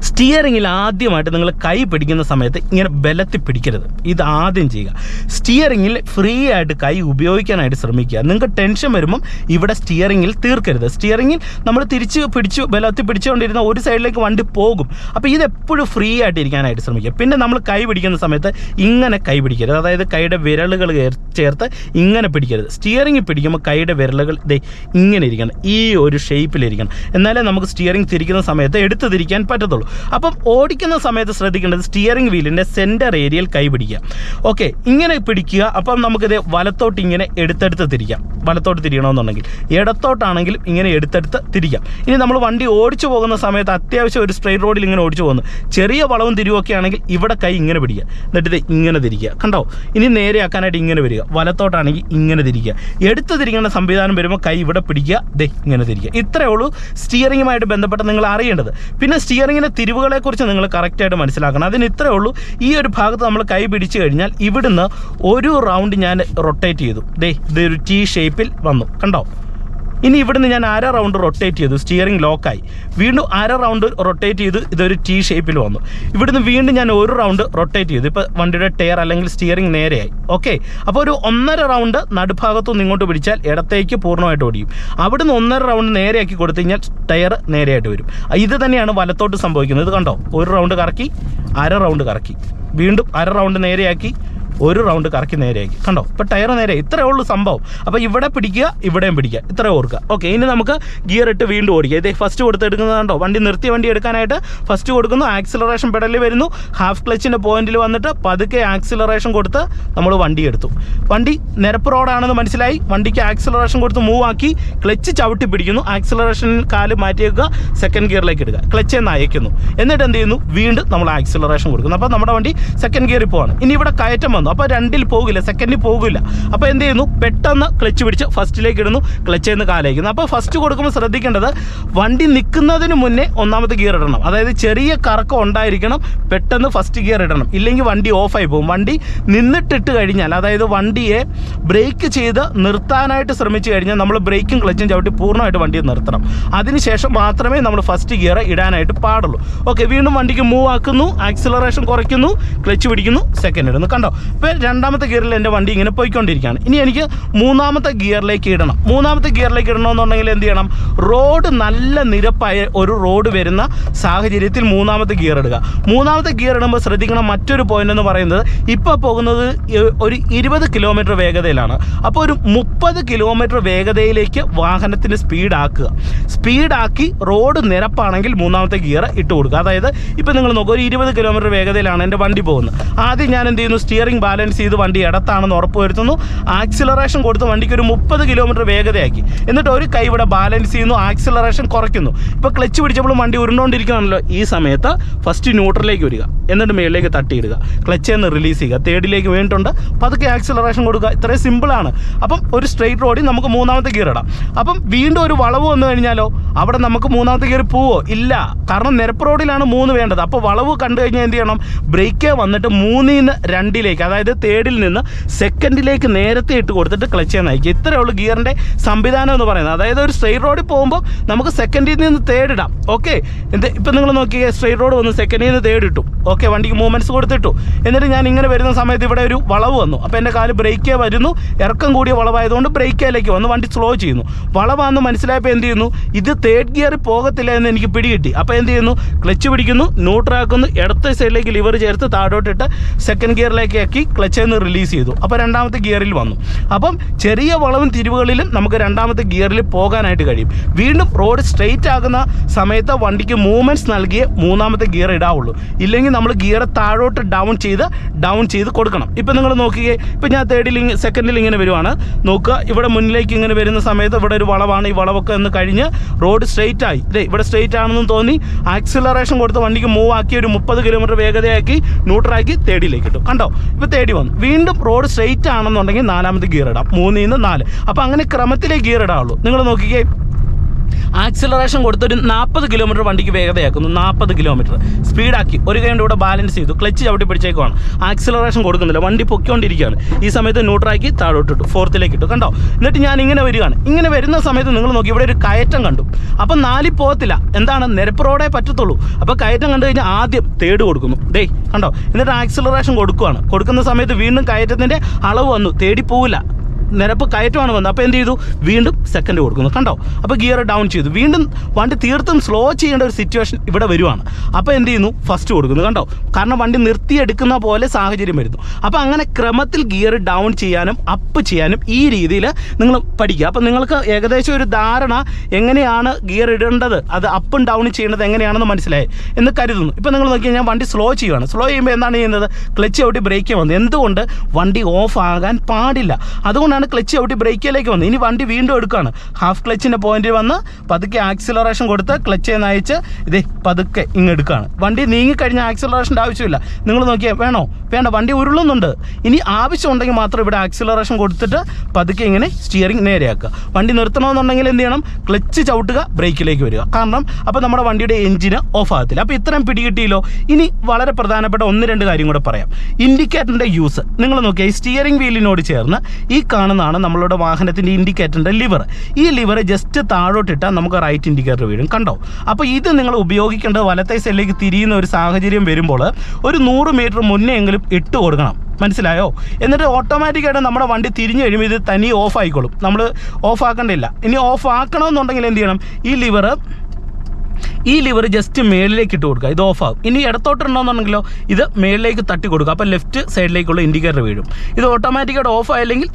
സ്റ്റിയറിങ്ങിൽ ആദ്യമായിട്ട് നിങ്ങൾ കൈ പിടിക്കുന്ന സമയത്ത് ഇങ്ങനെ ബലത്തിൽ പിടിക്കരുത്. ഇത് ആദ്യം ചെയ്യുക. സ്റ്റിയറിങ്ങിൽ ഫ്രീ ആയിട്ട് കൈ ഉപയോഗിക്കാനായിട്ട് ശ്രമിക്കുക. നിങ്ങൾക്ക് ടെൻഷൻ വരുമ്പം ഇവിടെ സ്റ്റിയറിങ്ങിൽ തീർക്കരുത്. സ്റ്റിയറിങ്ങിൽ നമ്മൾ തിരിച്ച് പിടിച്ചു ബലത്തിൽ പിടിച്ചുകൊണ്ടിരുന്ന ഒരു സൈഡിലേക്ക് വണ്ടി പോകും. അപ്പോൾ ഇത് എപ്പോഴും ഫ്രീ ആയിട്ട് ഇരിക്കാനായിട്ട് ശ്രമിക്കുക. പിന്നെ നമ്മൾ കൈ പിടിക്കുന്ന സമയത്ത് ഇങ്ങനെ കൈ പിടിക്കരുത്. അതായത് കൈയുടെ വിരലുകൾ ചേർ- ചേർത്ത് ഇങ്ങനെ പിടിക്കരുത്. സ്റ്റിയറിംഗ് പിടിക്കുമ്പോൾ കൈയുടെ വിരലുകൾ ദേ ഇങ്ങനെ ഇരിക്കണം. ഈ ഒരു ഷേപ്പിലിരിക്കണം എന്നാലേ നമുക്ക് സ്റ്റിയറിംഗ് തിരിക്കുന്ന സമയത്ത് എടുത്തു തിരിക്കാൻ പറ്റത്തുള്ളൂ. പറ്റത്തുള്ളൂ. അപ്പം ഓടിക്കുന്ന സമയത്ത് ശ്രദ്ധിക്കേണ്ടത് സ്റ്റിയറിംഗ് വീലിന്റെ സെന്റർ ഏരിയയിൽ കൈ പിടിക്കുക. ഓക്കെ ഇങ്ങനെ പിടിക്കുക. അപ്പം നമുക്കിത് വലത്തോട്ട് ഇങ്ങനെ എടുത്തെടുത്ത് തിരിക്കാം. വലത്തോട്ട് തിരിയണമെന്നുണ്ടെങ്കിൽ. ഇടത്തോട്ടാണെങ്കിലും ഇങ്ങനെ എടുത്തെടുത്ത് തിരിക്കാം. ഇനി നമ്മൾ വണ്ടി ഓടിച്ചു പോകുന്ന സമയത്ത് അത്യാവശ്യം ഒരു സ്ട്രെയിറ്റ് റോഡിൽ ഇങ്ങനെ ഓടിച്ചു പോകുന്നു. ചെറിയ വളവും തിരിവൊക്കെ ആണെങ്കിൽ ഇവിടെ കൈ ഇങ്ങനെ പിടിക്കുക. എന്നിട്ട് ഇത് ഇങ്ങനെ തിരിക്കുക. കണ്ടോ? ഇനി നേരെയാക്കാനായിട്ട് ഇങ്ങനെ വരിക. വലത്തോട്ടാണെങ്കിൽ ഇങ്ങനെ തിരിക്കുക. എടുത്ത് തിരിക്കേണ്ട സംവിധാനം വരുമ്പോൾ കൈ ഇവിടെ പിടിക്കുക. ദേ ഇങ്ങനെ തിരിക്കുക. ഇത്രയേ ഉള്ളൂ. സ്റ്റിയറിംഗുമായിട്ട് ബന്ധപ്പെട്ട് നിങ്ങൾ അറിയേണ്ടത്. പിന്നെ സ്റ്റിയറിംഗിന്റെ തിരിവുകളെക്കുറിച്ച് നിങ്ങൾ കറക്റ്റായിട്ട് മനസ്സിലാക്കണം. അതിന് ഇത്രയേ ഉള്ളൂ. ഈ ഒരു ഭാഗത്ത് നമ്മൾ കൈ പിടിച്ചു കഴിഞ്ഞാൽ ഇവിടുന്ന് ഒരു റൗണ്ട് ഞാൻ റൊട്ടേറ്റ് ചെയ്തു. ദേ ഇതൊരു ടി ഷേപ്പിൽ വന്നു. കണ്ടോ? ഇനി ഇവിടുന്ന് ഞാൻ അര റൗണ്ട് റൊട്ടേറ്റ് ചെയ്തു സ്റ്റിയറിംഗ് ലോക്കായി വീണ്ടും അര റൗണ്ട് റൊട്ടേറ്റ് ചെയ്ത് ഇതൊരു ടി ഷേപ്പിൽ വന്നു. ഇവിടുന്ന് വീണ്ടും ഞാൻ ഒരു റൗണ്ട് റൊട്ടേറ്റ് ചെയ്തു. ഇപ്പോൾ വണ്ടിയുടെ ടയർ അല്ലെങ്കിൽ സ്റ്റിയറിംഗ് നേരെയായി. ഓക്കെ അപ്പോൾ ഒരു ഒന്നര റൗണ്ട് നടുഭാഗത്തുനിന്ന് ഇങ്ങോട്ട് പിടിച്ചാൽ ഇടത്തേക്ക് പൂർണമായിട്ട് ഓടിയും അവിടുന്ന് ഒന്നര റൗണ്ട് നേരെയാക്കി കൊടുത്തു കഴിഞ്ഞാൽ ടയർ നേരെയായിട്ട് വരും. ഇത് തന്നെയാണ് വലത്തോട്ട് സംഭവിക്കുന്നത്. ഇത് കണ്ടോ? ഒരു റൗണ്ട് കറക്കി അര റൗണ്ട് കറക്കി. വീണ്ടും അര റൗണ്ട് നേരെയാക്കി ഒരു റൗണ്ട് കറക്കി നേരെയാക്കി. കണ്ടോ? ഇപ്പോൾ ടയർ നേരെ. ഇത്രയേ ഉള്ളൂ സംഭവം. അപ്പോൾ ഇവിടെ പിടിക്കുക ഇവിടെയും പിടിക്കുക. ഇത്രയും ഓർക്കുക. ഓക്കെ ഇനി നമുക്ക് ഗിയർ ഇട്ട് വീണ്ടും ഓടിക്കുക. ഇതേ ഫസ്റ്റ് കൊടുത്തെടുക്കുന്നതാണ്ടോ വണ്ടി നിർത്തിയ വണ്ടി എടുക്കാനായിട്ട് ഫസ്റ്റ് കൊടുക്കുന്നു. ആക്സിലറേഷൻ പെഡലിൽ വരുന്നു. ഹാഫ് ക്ലച്ചിന്റെ പോയിന്റിൽ വന്നിട്ട് പതുക്കെ ആക്സിലറേഷൻ കൊടുത്ത് നമ്മൾ വണ്ടി എടുത്തു. വണ്ടി നിരപ്പ് റോഡാണെന്ന് മനസ്സിലായി. വണ്ടിക്ക് ആക്സിലറേഷൻ കൊടുത്ത് മൂവ് ആക്കി. ക്ലച്ച് ചവിട്ടി പിടിക്കുന്നു. ആക്സിലറേഷൻ കാൽ മാറ്റിയേക്കുക. സെക്കൻഡ് ഗിയറിലേക്ക് ഇടുക. ക്ലച്ച് എന്ന് അയക്കുന്നു. എന്നിട്ട് എന്ത് ചെയ്യുന്നു? വീണ്ടും നമ്മൾ ആക്സിലറേഷൻ കൊടുക്കുന്നു. അപ്പോൾ നമ്മുടെ വണ്ടി സെക്കൻഡ് ഗിയറിൽ പോവാണ്. ഇനി ഇവിടെ കയറ്റം അപ്പോൾ രണ്ടിൽ പോകില്ല സെക്കൻഡിൽ പോകില്ല. അപ്പോൾ എന്ത് ചെയ്യുന്നു? പെട്ടെന്ന് ക്ലച്ച് പിടിച്ച് ഫസ്റ്റിലേക്ക് ഇടുന്നു ക്ലച്ചിൽ നിന്ന് കാലയക്കുന്നു. അപ്പോൾ ഫസ്റ്റ് കൊടുക്കുമ്പോൾ ശ്രദ്ധിക്കേണ്ടത് വണ്ടി നിൽക്കുന്നതിന് മുന്നേ ഒന്നാമത്തെ ഗിയർ ഇടണം. അതായത് ചെറിയ കറക്കം ഉണ്ടായിരിക്കണം പെട്ടെന്ന് ഫസ്റ്റ് ഗിയർ ഇടണം. ഇല്ലെങ്കിൽ വണ്ടി ഓഫായി പോകും. വണ്ടി നിന്നിട്ടിട്ട് കഴിഞ്ഞാൽ അതായത് വണ്ടിയെ ബ്രേക്ക് ചെയ്ത് നിർത്താനായിട്ട് ശ്രമിച്ചു കഴിഞ്ഞാൽ നമ്മൾ ബ്രേക്കും ക്ലച്ചും ചവിട്ടി പൂർണമായിട്ട് വണ്ടിയെ നിർത്തണം. അതിനുശേഷം മാത്രമേ നമ്മൾ ഫസ്റ്റ് ഗിയർ ഇടാനായിട്ട് പാടുള്ളൂ. ഓക്കെ വീണ്ടും വണ്ടിക്ക് മൂവ് ആക്കുന്നു ആക്സിലറേഷൻ കുറയ്ക്കുന്നു ക്ലച്ച് പിടിക്കുന്നു സെക്കൻഡ് ഇടുന്നു. കണ്ടോ? ഇപ്പോൾ രണ്ടാമത്തെ ഗിയറിൽ എന്റെ വണ്ടി ഇങ്ങനെ പോയിക്കൊണ്ടിരിക്കുകയാണ്. ഇനി എനിക്ക് മൂന്നാമത്തെ ഗിയറിലേക്ക് ഇടണം. മൂന്നാമത്തെ ഗിയറിലേക്ക് ഇടണമെന്നുണ്ടെങ്കിൽ എന്ത് ചെയ്യണം? റോഡ് നല്ല നിരപ്പായ ഒരു റോഡ് വരുന്ന സാഹചര്യത്തിൽ മൂന്നാമത്തെ ഗിയർ ഇടുക. മൂന്നാമത്തെ ഗിയർ ഇടുമ്പോൾ ശ്രദ്ധിക്കണം മറ്റൊരു പോയിന്റ് എന്ന് പറയുന്നത് ഇപ്പോൾ പോകുന്നത് ഒരു ഇരുപത് കിലോമീറ്റർ വേഗതയിലാണ്. അപ്പോൾ ഒരു മുപ്പത് കിലോമീറ്റർ വേഗതയിലേക്ക് വാഹനത്തിന് സ്പീഡാക്കുക സ്പീഡാക്കി റോഡ് നിരപ്പാണെങ്കിൽ മൂന്നാമത്തെ ഗിയർ ഇട്ട് കൊടുക്കുക. അതായത് ഇപ്പോൾ നിങ്ങൾ നോക്കുക ഒരു ഇരുപത് കിലോമീറ്റർ വേഗതയിലാണ് എന്റെ വണ്ടി പോകുന്നത്. ആദ്യം ഞാൻ എന്ത് ചെയ്യുന്നു? സ്റ്റിയറിംഗ് ബാലൻസ് ചെയ്ത് വണ്ടി ഇടത്താണെന്ന് ഉറപ്പ് വരുത്തുന്നു. ആക്സിലറേഷൻ കൊടുത്ത് വണ്ടിക്ക് ഒരു മുപ്പത് കിലോമീറ്റർ വേഗതയാക്കി. എന്നിട്ട് ഒരു കൈ ഇവിടെ ബാലൻസ് ചെയ്യുന്നു. ആക്സിലറേഷൻ കുറയ്ക്കുന്നു. ഇപ്പോൾ ക്ലച്ച് പിടിച്ചപ്പോൾ വണ്ടി ഉരുണ്ടോണ്ടിരിക്കുകയാണല്ലോ. ഈ സമയത്ത് ഫസ്റ്റ് ന്യൂട്രലിലേക്ക് വരിക. എന്നിട്ട് മേളിലേക്ക് തട്ടിയിടുക. ക്ലച്ച് എന്ന് റിലീസ് ചെയ്യുക. തേർഡിലേക്ക് അപ്പോൾ പതുക്കെ ആക്സിലറേഷൻ കൊടുക്കുക. ഇത്രയും സിമ്പിളാണ് അപ്പം ഒരു സ്ട്രെയിറ്റ് റോഡിൽ നമുക്ക് മൂന്നാമത്തെ ഗിയർ ഇടാം. അപ്പം വീണ്ടും ഒരു വളവ് വന്നു കഴിഞ്ഞാലോ? അവിടെ നമുക്ക് മൂന്നാമത്തെ ഗിയർ പോവോ? ഇല്ല. കാരണം നിരപ്പ് റോഡിലാണ് മൂന്ന് വേണ്ടത്. അപ്പോൾ വളവ് കണ്ടു കഴിഞ്ഞാൽ എന്ത് ചെയ്യണം? ബ്രേക്ക് വന്നിട്ട് മൂന്നിൽ നിന്ന് രണ്ടിലേക്ക് അതായത് തേർഡിൽ നിന്ന് സെക്കൻഡിലേക്ക് നേരത്തെ ഇട്ട് കൊടുത്തിട്ട് ക്ലച്ച് ചെയ്യാൻ നയിക്കുക ഇത്രയേ ഉള്ളൂ ഗിയറിന്റെ സംവിധാനം എന്ന് പറയുന്നത്. അതായത് ഒരു സ്ട്രെയിറ്റ് റോഡിൽ പോകുമ്പോൾ നമുക്ക് സെക്കൻഡിൽ നിന്ന് തേർഡ് ഇടാം. ഓക്കെ എന്ത് ഇപ്പം നിങ്ങൾ നോക്കിയേ സ്ട്രെയിറ്റ് റോഡ് വന്ന് സെക്കൻഡിൽ നിന്ന് തേർഡ് ഇട്ടു. ഓക്കെ വണ്ടിക്ക് മൂവ്മെന്റ്സ് കൊടുത്തിട്ടു. എന്നിട്ട് ഞാൻ ഇങ്ങനെ വരുന്ന സമയത്ത് ഇവിടെ ഒരു വളവ് വന്നു. അപ്പോൾ എന്റെ കാൽ ബ്രേക്കേ വരുന്നു. ഇറക്കം കൂടിയ വളവായതുകൊണ്ട് ബ്രേക്കേലേക്ക് വന്ന്. വണ്ടി സ്ലോ ചെയ്യുന്നു. വളവാന്ന് മനസ്സിലായപ്പോൾ എന്ത് ചെയ്യുന്നു? ഇത് തേർഡ് ഗിയറിൽ പോകത്തില്ല എന്ന് എനിക്ക് പിടികിട്ടി. അപ്പോൾ എന്ത് ചെയ്യുന്നു? ക്ലച്ച് പിടിക്കുന്നു ന്യൂട്രാക്കുന്നു ഇടത്തെ സൈഡിലേക്ക് ലിവർ ചേർത്ത് താഴോട്ടിട്ട് സെക്കൻഡ് ഗിയറിലേക്ക് ആക്കി ക്ലച്ചിൽ നിന്ന് റിലീസ് ചെയ്തു. അപ്പോൾ രണ്ടാമത്തെ ഗിയറിൽ വന്നു. അപ്പം ചെറിയ വളവും തിരിവുകളിലും നമുക്ക് രണ്ടാമത്തെ ഗിയറിൽ പോകാനായിട്ട് കഴിയും. വീണ്ടും റോഡ് സ്ട്രെയിറ്റ് ആകുന്ന സമയത്ത് വണ്ടിക്ക് മൂവ്മെന്റ്സ് നൽകിയ മൂന്നാമത്തെ ഗിയർ ഇടാവുള്ളൂ. ഇല്ലെങ്കിൽ നമ്മൾ ഗിയർ താഴോട്ട് ഡൗൺ ചെയ്ത് ഡൗൺ ചെയ്ത് കൊടുക്കണം. ഇപ്പം നിങ്ങൾ നോക്കിയേ ഇപ്പം ഞാൻ തേർഡിൽ സെക്കൻഡിൽ ഇങ്ങനെ വരുവാണ്. നോക്കുക ഇവിടെ മുന്നിലേക്ക് ഇങ്ങനെ വരുന്ന സമയത്ത് ഇവിടെ ഒരു വളവാണ്. ഈ വളവൊക്കെ ഒന്ന് കഴിഞ്ഞ് റോഡ് സ്ട്രെയിറ്റ് ആയി. ഇതേ ഇവിടെ സ്ട്രെയിറ്റ് ആണെന്ന് തോന്നി. ആക്സിലറേഷൻ കൊടുത്ത് വണ്ടിക്ക് മൂവ് ആക്കി ഒരു മുപ്പത് കിലോമീറ്റർ വേഗതയാക്കി ന്യൂട്രാക്കി തേർഡിലേക്ക് ഇട്ടു. കണ്ടോ? ഇപ്പോൾ തേടി വന്നു. വീണ്ടും റോഡ് സ്ട്രെയിറ്റ് ആണെന്നുണ്ടെങ്കിൽ നാലാമത് ഗിയർ ഇടാം. മൂന്നിൽ നിന്ന് നാല്. അപ്പോൾ അങ്ങനെ ക്രമത്തിലേ ഗിയർ ഇടാവുള്ളൂ. നിങ്ങൾ നോക്കിക്കേ ആക്സിലറേഷൻ കൊടുത്തൊരു നാൽപ്പത് കിലോമീറ്റർ വണ്ടിക്ക് വേഗതയാക്കുന്നു. നാൽപ്പത് കിലോമീറ്റർ. സ്പീഡാക്കി. ഒരു കൈ കൂടെ ബാലൻസ് ചെയ്തു. ക്ലച്ച് ചവിട്ടി പിടിച്ചേക്കുവാണ്. ആക്സിലറേഷൻ കൊടുക്കുന്നില്ല. വണ്ടി പൊക്കിക്കൊണ്ടിരിക്കുകയാണ്. ഈ സമയത്ത് ന്യൂട്രാക്കി താഴോട്ടിട്ടു. ഫോർത്തിലേക്ക് ഇട്ടു കണ്ടോ? എന്നിട്ട് ഞാൻ ഇങ്ങനെ വരികയാണ്. ഇങ്ങനെ വരുന്ന സമയത്ത് നിങ്ങൾ നോക്കി. ഇവിടെ ഒരു കയറ്റം കണ്ടു. അപ്പം നാലിൽ പോകത്തില്ല. എന്താണ്? നിരപ്പ് റോഡേ പറ്റത്തുള്ളൂ. അപ്പോൾ കയറ്റം കണ്ടു കഴിഞ്ഞാൽ ആദ്യം തേട് കൊടുക്കുന്നു. ദേ കണ്ടോ? എന്നിട്ട് ആക്സിലറേഷൻ കൊടുക്കുകയാണ് കൊടുക്കുന്ന സമയത്ത് വീണ്ടും കയറ്റത്തിന്റെ അളവ് വന്നു. തേടി പോവില്ല. നിരപ്പ് കയറ്റമാണ് വന്നത്. അപ്പോൾ എന്ത് ചെയ്തു? വീണ്ടും സെക്കൻഡ് കൊടുക്കുന്നു. കണ്ടോ? അപ്പോൾ ഗിയർ ഡൗൺ ചെയ്തു. വീണ്ടും വണ്ടി തീർത്തും സ്ലോ ചെയ്യേണ്ട ഒരു സിറ്റുവേഷൻ ഇവിടെ വരുവാണ്. അപ്പോൾ എന്ത് ചെയ്യുന്നു? ഫസ്റ്റ് കൊടുക്കുന്നു. കണ്ടോ? കാരണം വണ്ടി നിർത്തിയെടുക്കുന്ന പോലെ സാഹചര്യം വരുന്നു. അപ്പോൾ അങ്ങനെ ക്രമത്തിൽ ഗിയർ ഡൗൺ ചെയ്യാനും അപ്പ് ചെയ്യാനും ഈ രീതിയിൽ നിങ്ങൾ പഠിക്കുക. അപ്പോൾ നിങ്ങൾക്ക് ഏകദേശം ഒരു ധാരണ എങ്ങനെയാണ് ഗിയർ ഇടേണ്ടത് അത് അപ്പും ഡൗൺ ചെയ്യേണ്ടത് എങ്ങനെയാണെന്ന് മനസ്സിലായി എന്ന് കരുതുന്നു. ഇപ്പോൾ നിങ്ങൾ നോക്കി ഞാൻ വണ്ടി സ്ലോ ചെയ്യുകയാണ് സ്ലോ ചെയ്യുമ്പോൾ എന്താണ് ചെയ്യുന്നത്? ക്ലച്ച് ഔട്ടി ബ്രേക്ക് വന്നത് എന്തുകൊണ്ട് വണ്ടി ഓഫ് ആകാൻ പാടില്ല? അതുകൊണ്ടാണ് ക്ലച്ച് ഔട്ടി ബ്രേക്കിലേക്ക് വന്നത്. ഇനി വണ്ടി വീണ്ടും എടുക്കുകയാണ് ഹാഫ് ക്ലച്ചിന്റെ പോയിന്റിൽ വന്ന് പതുക്കെ ആക്സിലറേഷൻ കൊടുത്ത് ക്ലച്ച് നയിച്ച് ഇതേ പതുക്കെ ഇങ്ങ് എടുക്കുകയാണ് വണ്ടി നീങ്ങിക്കഴിഞ്ഞാൽ ആക്സിലറേഷന്റെ ആവശ്യമില്ല. നിങ്ങൾ നോക്കിയാൽ വേണോ? വേണ്ട വണ്ടി ഉരുളുന്നുണ്ട്. ഇനി ആവശ്യമുണ്ടെങ്കിൽ മാത്രം ഇവിടെ ആക്സിലറേഷൻ കൊടുത്തിട്ട് പതുക്കെ ഇങ്ങനെ സ്റ്റിയറിംഗ് നേരെയാക്കുക. വണ്ടി നിർത്തണമെന്നുണ്ടെങ്കിൽ എന്ത് ചെയ്യണം? ക്ലച്ച് ചവിട്ടുക ബ്രേക്കിലേക്ക് വരിക. കാരണം അപ്പോൾ നമ്മുടെ വണ്ടിയുടെ എഞ്ചിന് ഓഫ് ആകത്തില്ല. അപ്പോൾ ഇത്രയും പിടികിട്ടിയില്ലോ? ഇനി വളരെ പ്രധാനപ്പെട്ട ഒന്ന് രണ്ട് കാര്യം കൂടെ പറയാം. ഇൻഡിക്കേറ്ററിന്റെ യൂസ് നിങ്ങൾ നോക്കിയാൽ സ്റ്റിയറിംഗ് വീലിനോട് ചേർന്ന് ഈ കാണുന്നതാണ് നമ്മളുടെ വാഹനത്തിന്റെ ഇൻഡിക്കേറ്ററിന്റെ ലിവർ ഈ ലിവർ ജസ്റ്റ് താഴോട്ടിട്ടാൽ നമുക്ക് റൈറ്റ് ഇൻഡിക്കേറ്റർ വീഴും. കണ്ടോ? അപ്പോൾ ഇത് നിങ്ങൾ ഉപയോഗിക്കേണ്ടത് വലത്തെ സൈഡിലേക്ക് തിരിയുന്ന ഒരു സാഹചര്യം വരുമ്പോൾ ഒരു നൂറ് മീറ്റർ മുന്നേ എങ്കിലും ഇട്ട് കൊടുക്കണം. മനസ്സിലായോ? എന്നിട്ട് ഓട്ടോമാറ്റിക്കായിട്ട് നമ്മുടെ വണ്ടി തിരിഞ്ഞു കഴിയുമ്പോൾ ഇത് തനി ഓഫ് ആയിക്കോളും. നമ്മൾ ഓഫ് ആക്കേണ്ടില്ല ഇനി ഓഫ് ആക്കണമെന്നുണ്ടെങ്കിൽ എന്ത് ചെയ്യണം? ഈ ലിവർ ഈ ലിവർ ജസ്റ്റ് മേളിലേക്ക് ഇട്ട് കൊടുക്കുക. ഇത് ഓഫ് ആകും ഇനി ഇടത്തോട്ടുണ്ടോന്നുണ്ടെങ്കിലോ ഇത് മേളിലേക്ക് തട്ടി കൊടുക്കുക. അപ്പോൾ ലെഫ്റ്റ് സൈഡിലേക്കുള്ള ഇൻഡിക്കേറ്റർ വീഴും. ഇത് ഓട്ടോമാറ്റിക്കായിട്ട് ഓഫ് ആയില്ലെങ്കിൽ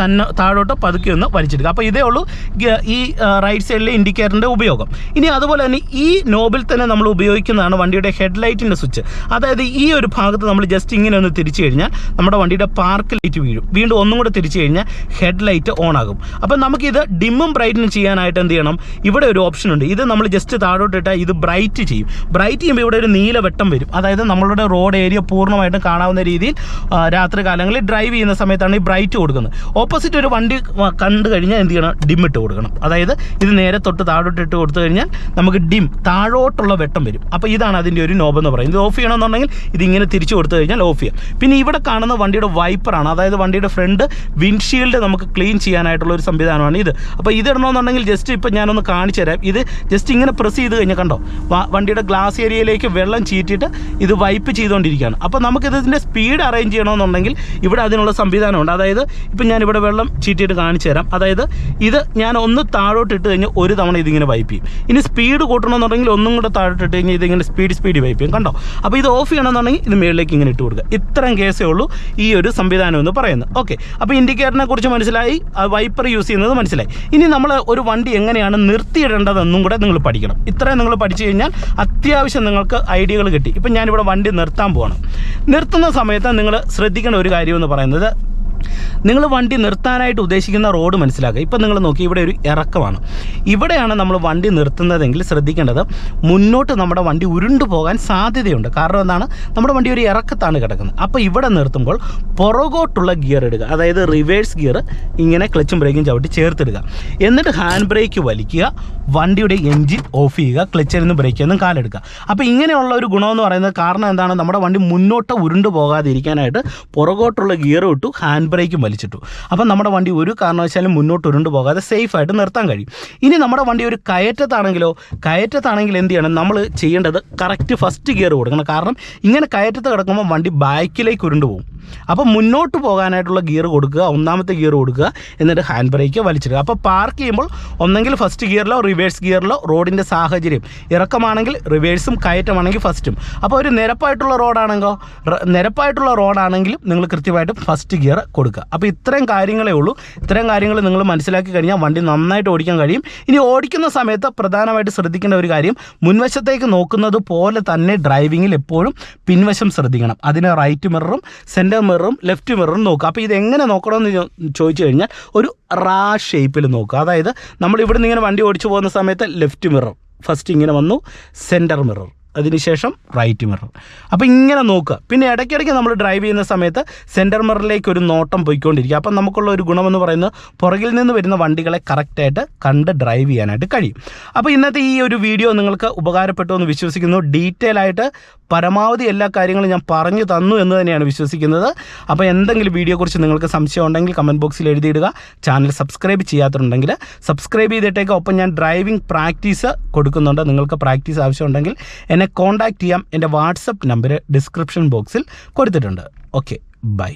തന്നെ താഴോട്ട് പതുക്കി ഒന്ന് വലിച്ചെടുക്കുക. അപ്പോൾ ഇതേ ഉള്ളൂ ഈ റൈറ്റ് സൈഡിലെ ഇൻഡിക്കേറ്ററിന്റെ ഉപയോഗം. ഇനി അതുപോലെ തന്നെ ഈ നോബിൽ തന്നെ നമ്മൾ ഉപയോഗിക്കുന്നതാണ് വണ്ടിയുടെ ഹെഡ് ഹെഡ്ലൈറ്റിന്റെ സ്വിച്ച് അതായത് ഈ ഒരു ഭാഗത്ത് നമ്മൾ ജസ്റ്റ് ഇങ്ങനെ ഒന്ന് തിരിച്ചു കഴിഞ്ഞാൽ നമ്മുടെ വണ്ടിയുടെ പാർക്ക് ലൈറ്റ് വീഴും. വീണ്ടും ഒന്നും കൂടെ തിരിച്ചു കഴിഞ്ഞാൽ ഹെഡ് ലൈറ്റ് ഓൺ ആകും. അപ്പം നമുക്കിത് ഡിമ്മും ബ്രൈറ്റിനും ചെയ്യാനായിട്ട് എന്ത് ചെയ്യണം? ഇവിടെ ഒരു ഓപ്ഷൻ ഉണ്ട്. ഇത് നമ്മൾ ജസ്റ്റ് താഴോട്ടിട്ടാൽ ഇത് ബ്രൈറ്റ് ചെയ്യും. ബ്രൈറ്റ് ചെയ്യുമ്പോൾ ഇവിടെ ഒരു നീല വെട്ടം വരും. അതായത് നമ്മളുടെ റോഡ് ഏരിയ പൂർണമായിട്ടും കാണാവുന്ന രീതിയിൽ രാത്രി കാലങ്ങളിൽ ഡ്രൈവ് ചെയ്യുന്ന സമയത്താണ് ഈ ബ്രൈറ്റ് കൊടുക്കുന്നത്. ഓപ്പോസിറ്റ് ഒരു വണ്ടി കണ്ടു കഴിഞ്ഞാൽ എന്ത് ചെയ്യണം? ഡിം ഇട്ട് കൊടുക്കണം. അതായത് ഇത് നേരെ തൊട്ട് താഴോട്ട് ഇട്ട് കൊടുത്തു കഴിഞ്ഞാൽ നമുക്ക് ഡിം താഴോട്ടുള്ള വെട്ടം വരും. അപ്പോൾ ഇതാണ് അതിന്റെ ഒരു നോബ് എന്ന് പറയുന്നത്. ഇത് ഓഫ് ചെയ്യണമെന്നുണ്ടെങ്കിൽ ഇതിങ്ങനെ തിരിച്ചു കൊടുത്തു കഴിഞ്ഞാൽ ഓഫ് ചെയ്യാം. പിന്നെ ഇവിടെ കാണുന്ന വണ്ടിയുടെ വൈപ്പറാണ് അതായത് വണ്ടിയുടെ ഫ്രണ്ട് വിൻഷീൽഡ് നമുക്ക് ക്ലീൻ ചെയ്യാനായിട്ടുള്ള ഒരു സംവിധാനമാണ് ഇത്. അപ്പോൾ ഇത് ഇടണമെന്നുണ്ടെങ്കിൽ ജസ്റ്റ് ഇപ്പോൾ ഞാനൊന്ന് കാണിച്ചു തരാം ഇത് ജസ്റ്റ് ഇങ്ങനെ പ്രസ് കഴിഞ്ഞാൽ കണ്ടോ വണ്ടിയുടെ ഗ്ലാസ് ഏരിയയിലേക്ക് വെള്ളം ചീറ്റിയിട്ട് ഇത് വൈപ്പ് ചെയ്തുകൊണ്ടിരിക്കുകയാണ് അപ്പോൾ നമുക്ക് ഇതിന്റെ സ്പീഡ് അറേഞ്ച് ചെയ്യണമെന്നുണ്ടെങ്കിൽ ഇവിടെ അതിനുള്ള സംവിധാനമുണ്ട്. അതായത് ഇപ്പം ഞാൻ ഇവിടെ വെള്ളം ചീറ്റിയിട്ട് കാണിച്ചു തരാം. അതായത് ഇത് ഞാൻ ഒന്ന് താഴോട്ട് ഇട്ട് കഴിഞ്ഞാൽ ഒരു തവണ ഇതിങ്ങനെ വൈപ്പ് ചെയ്യും. ഇനി സ്പീഡ് കൂട്ടണമെന്നുണ്ടെങ്കിൽ ഒന്നും കൂടെ താഴോട്ട് ഇട്ട് കഴിഞ്ഞാൽ ഇതിങ്ങനെ സ്പീഡ് സ്പീഡ് വൈപ്പ് ചെയ്യും. കണ്ടോ? അപ്പോൾ ഇത് ഓഫ് ചെയ്യണമെന്നുണ്ടെങ്കിൽ ഇത് മുകളിലേക്ക് ഇങ്ങനെ ഇട്ട് കൊടുക്കുക. ഇത്രയും കേസേ ഉള്ളൂ ഈ ഒരു സംവിധാനം എന്ന് പറയുന്നത്. ഓക്കെ അപ്പോൾ ഇൻഡിക്കേറ്ററിനെ കുറിച്ച് മനസ്സിലായി. വൈപ്പർ യൂസ് ചെയ്യുന്നത് മനസ്സിലായി. ഇനി നമ്മൾ ഒരു വണ്ടി എങ്ങനെയാണ് നിർത്തിയിടേണ്ടതെന്നും കൂടെ നിങ്ങൾ പഠിക്കണം. ഇത്രയും നിങ്ങൾ പഠിച്ചു കഴിഞ്ഞാൽ അത്യാവശ്യം നിങ്ങൾക്ക് ഐഡിയകൾ കിട്ടി. ഇപ്പം ഞാനിവിടെ വണ്ടി നിർത്താൻ പോവാണ്. നിർത്തുന്ന സമയത്ത് നിങ്ങൾ ശ്രദ്ധിക്കേണ്ട ഒരു കാര്യമെന്ന് പറയുന്നത് നിങ്ങൾ വണ്ടി നിർത്താനായിട്ട് ഉദ്ദേശിക്കുന്ന റോഡ് മനസ്സിലാക്കുക. ഇപ്പം നിങ്ങൾ നോക്കി ഇവിടെ ഒരു ഇറക്കമാണ്. ഇവിടെയാണ് നമ്മൾ വണ്ടി നിർത്തുന്നതെങ്കിൽ ശ്രദ്ധിക്കേണ്ടത് മുന്നോട്ട് നമ്മുടെ വണ്ടി ഉരുണ്ടു പോകാൻ സാധ്യതയുണ്ട്. കാരണം എന്താണ്? നമ്മുടെ വണ്ടി ഒരു ഇറക്കത്താണ് കിടക്കുന്നത്. അപ്പോൾ ഇവിടെ നിർത്തുമ്പോൾ പുറകോട്ടുള്ള ഗിയർ ഇടുക അതായത് റിവേഴ്സ് ഗിയർ ഇങ്ങനെ ക്ലച്ചും ബ്രേക്കും ചവിട്ടി ചേർത്തിടുക. എന്നിട്ട് ഹാൻഡ് ബ്രേക്ക് വലിക്കുക വണ്ടിയുടെ എൻജിൻ ഓഫ് ചെയ്യുക ക്ലച്ചിൽ നിന്ന് ബ്രേക്കിൽ നിന്നും കാലെടുക്കുക. അപ്പോൾ ഇങ്ങനെയുള്ള ഒരു ഗുണമെന്ന് പറയുന്നത് കാരണം എന്താണ്? നമ്മുടെ വണ്ടി മുന്നോട്ട് ഉരുണ്ടു പോകാതിരിക്കാനായിട്ട് പുറകോട്ടുള്ള ഗിയർ ഇട്ടു ഹാൻഡ് ബ്രേക്കും വലിച്ചിട്ടു. അപ്പം നമ്മുടെ വണ്ടി ഒരു കാരണവശാലും മുന്നോട്ട് ഉരുണ്ടു പോകാതെ സേഫ് ആയിട്ട് നിർത്താൻ കഴിയും. ഇനി നമ്മുടെ വണ്ടി ഒരു കയറ്റത്താണെങ്കിലോ കയറ്റത്താണെങ്കിൽ എന്ത് ചെയ്യണം? നമ്മൾ ചെയ്യേണ്ടത് കറക്റ്റ് ഫസ്റ്റ് ഗിയർ കൊടുക്കണം. കാരണം ഇങ്ങനെ കയറ്റത്ത് കിടക്കുമ്പോൾ വണ്ടി ബാക്കിലേക്ക് ഉരുണ്ടു പോകും. അപ്പോൾ മുന്നോട്ട് പോകാനായിട്ടുള്ള ഗിയർ കൊടുക്കുക ഒന്നാമത്തെ ഗിയർ കൊടുക്കുക എന്നിട്ട് ഹാൻഡ് ബ്രേക്ക് വലിച്ചിടുക. അപ്പോൾ പാർക്ക് ചെയ്യുമ്പോൾ ഒന്നെങ്കിൽ ഫസ്റ്റ് ഗിയറിലോ റിവേഴ്സ് ഗിയറിലോ റോഡിന്റെ സാഹചര്യം. ഇറക്കമാണെങ്കിൽ റിവേഴ്സും കയറ്റമാണെങ്കിൽ ഫസ്റ്റും അപ്പോൾ ഒരു നിരപ്പായിട്ടുള്ള റോഡാണെങ്കിലോ നിരപ്പായിട്ടുള്ള റോഡാണെങ്കിലും നിങ്ങൾ കൃത്യമായിട്ട് ഫസ്റ്റ് ഗിയർ കൊടുക്കുക. അപ്പോൾ ഇത്രയും കാര്യങ്ങളേ ഉള്ളൂ. ഇത്രയും കാര്യങ്ങൾ നിങ്ങൾ മനസ്സിലാക്കി കഴിഞ്ഞാൽ വണ്ടി നന്നായിട്ട് ഓടിക്കാൻ കഴിയും. ഇനി ഓടിക്കുന്ന സമയത്ത് പ്രധാനമായിട്ട് ശ്രദ്ധിക്കേണ്ട ഒരു കാര്യം മുൻവശത്തേക്ക് നോക്കുന്നത് പോലെ തന്നെ ഡ്രൈവിങ്ങിൽ എപ്പോഴും പിൻവശം ശ്രദ്ധിക്കണം. അതിന് റൈറ്റ് മിററും സെന്റർ മിററും ലെഫ്റ്റ് മിററും നോക്കുക. അപ്പോൾ ഇത് എങ്ങനെ നോക്കണമെന്ന് ചോദിച്ചു കഴിഞ്ഞാൽ ഒരു റാ ഷേപ്പിൽ നോക്കുക. അതായത് നമ്മൾ ഇവിടുന്ന് ഇങ്ങനെ വണ്ടി ഓടിച്ചു പോകുന്ന സമയത്ത് ലെഫ്റ്റ് മിറർ ഫസ്റ്റ് ഇങ്ങനെ വന്നു സെന്റർ മിറർ അതിനുശേഷം റൈറ്റ് മിറർ അപ്പോൾ ഇങ്ങനെ നോക്കുക. പിന്നെ ഇടയ്ക്കിടയ്ക്ക് നമ്മൾ ഡ്രൈവ് ചെയ്യുന്ന സമയത്ത് സെന്റർ മിററിലേക്ക് ഒരു നോട്ടം പോയിക്കൊണ്ടിരിക്കുക. അപ്പം നമുക്കുള്ള ഒരു ഗുണമെന്ന് പറയുന്നത് പുറകിൽ നിന്ന് വരുന്ന വണ്ടികളെ കറക്റ്റായിട്ട് കണ്ട് ഡ്രൈവ് ചെയ്യാനായിട്ട് കഴിയും. അപ്പോൾ ഇന്നത്തെ ഈ ഒരു വീഡിയോ നിങ്ങൾക്ക് ഉപകാരപ്പെട്ടു എന്ന് വിശ്വസിക്കുന്നു. ഡീറ്റെയിൽ ആയിട്ട് പരമാവധി എല്ലാ കാര്യങ്ങളും ഞാൻ പറഞ്ഞു തന്നു എന്ന് തന്നെയാണ് വിശ്വസിക്കുന്നത്. അപ്പോൾ എന്തെങ്കിലും വീഡിയോയെക്കുറിച്ച് നിങ്ങൾക്ക് സംശയം ഉണ്ടെങ്കിൽ കമന്റ് ബോക്സിൽ എഴുതിയിടുക. ചാനൽ സബ്സ്ക്രൈബ് ചെയ്യാത്തുണ്ടെങ്കിൽ സബ്സ്ക്രൈബ് ചെയ്തിട്ടേക്ക്. ഒപ്പം ഞാൻ ഡ്രൈവിംഗ് പ്രാക്ടീസ് കൊടുക്കുന്നുണ്ട്. നിങ്ങൾക്ക് പ്രാക്ടീസ് ആവശ്യമുണ്ടെങ്കിൽ എന്നെ കോൺടാക്റ്റ് ചെയ്യാം. എന്റെ വാട്സപ്പ് നമ്പർ ഡിസ്ക്രിപ്ഷൻ ബോക്സിൽ കൊടുത്തിട്ടുണ്ട്. Okay bye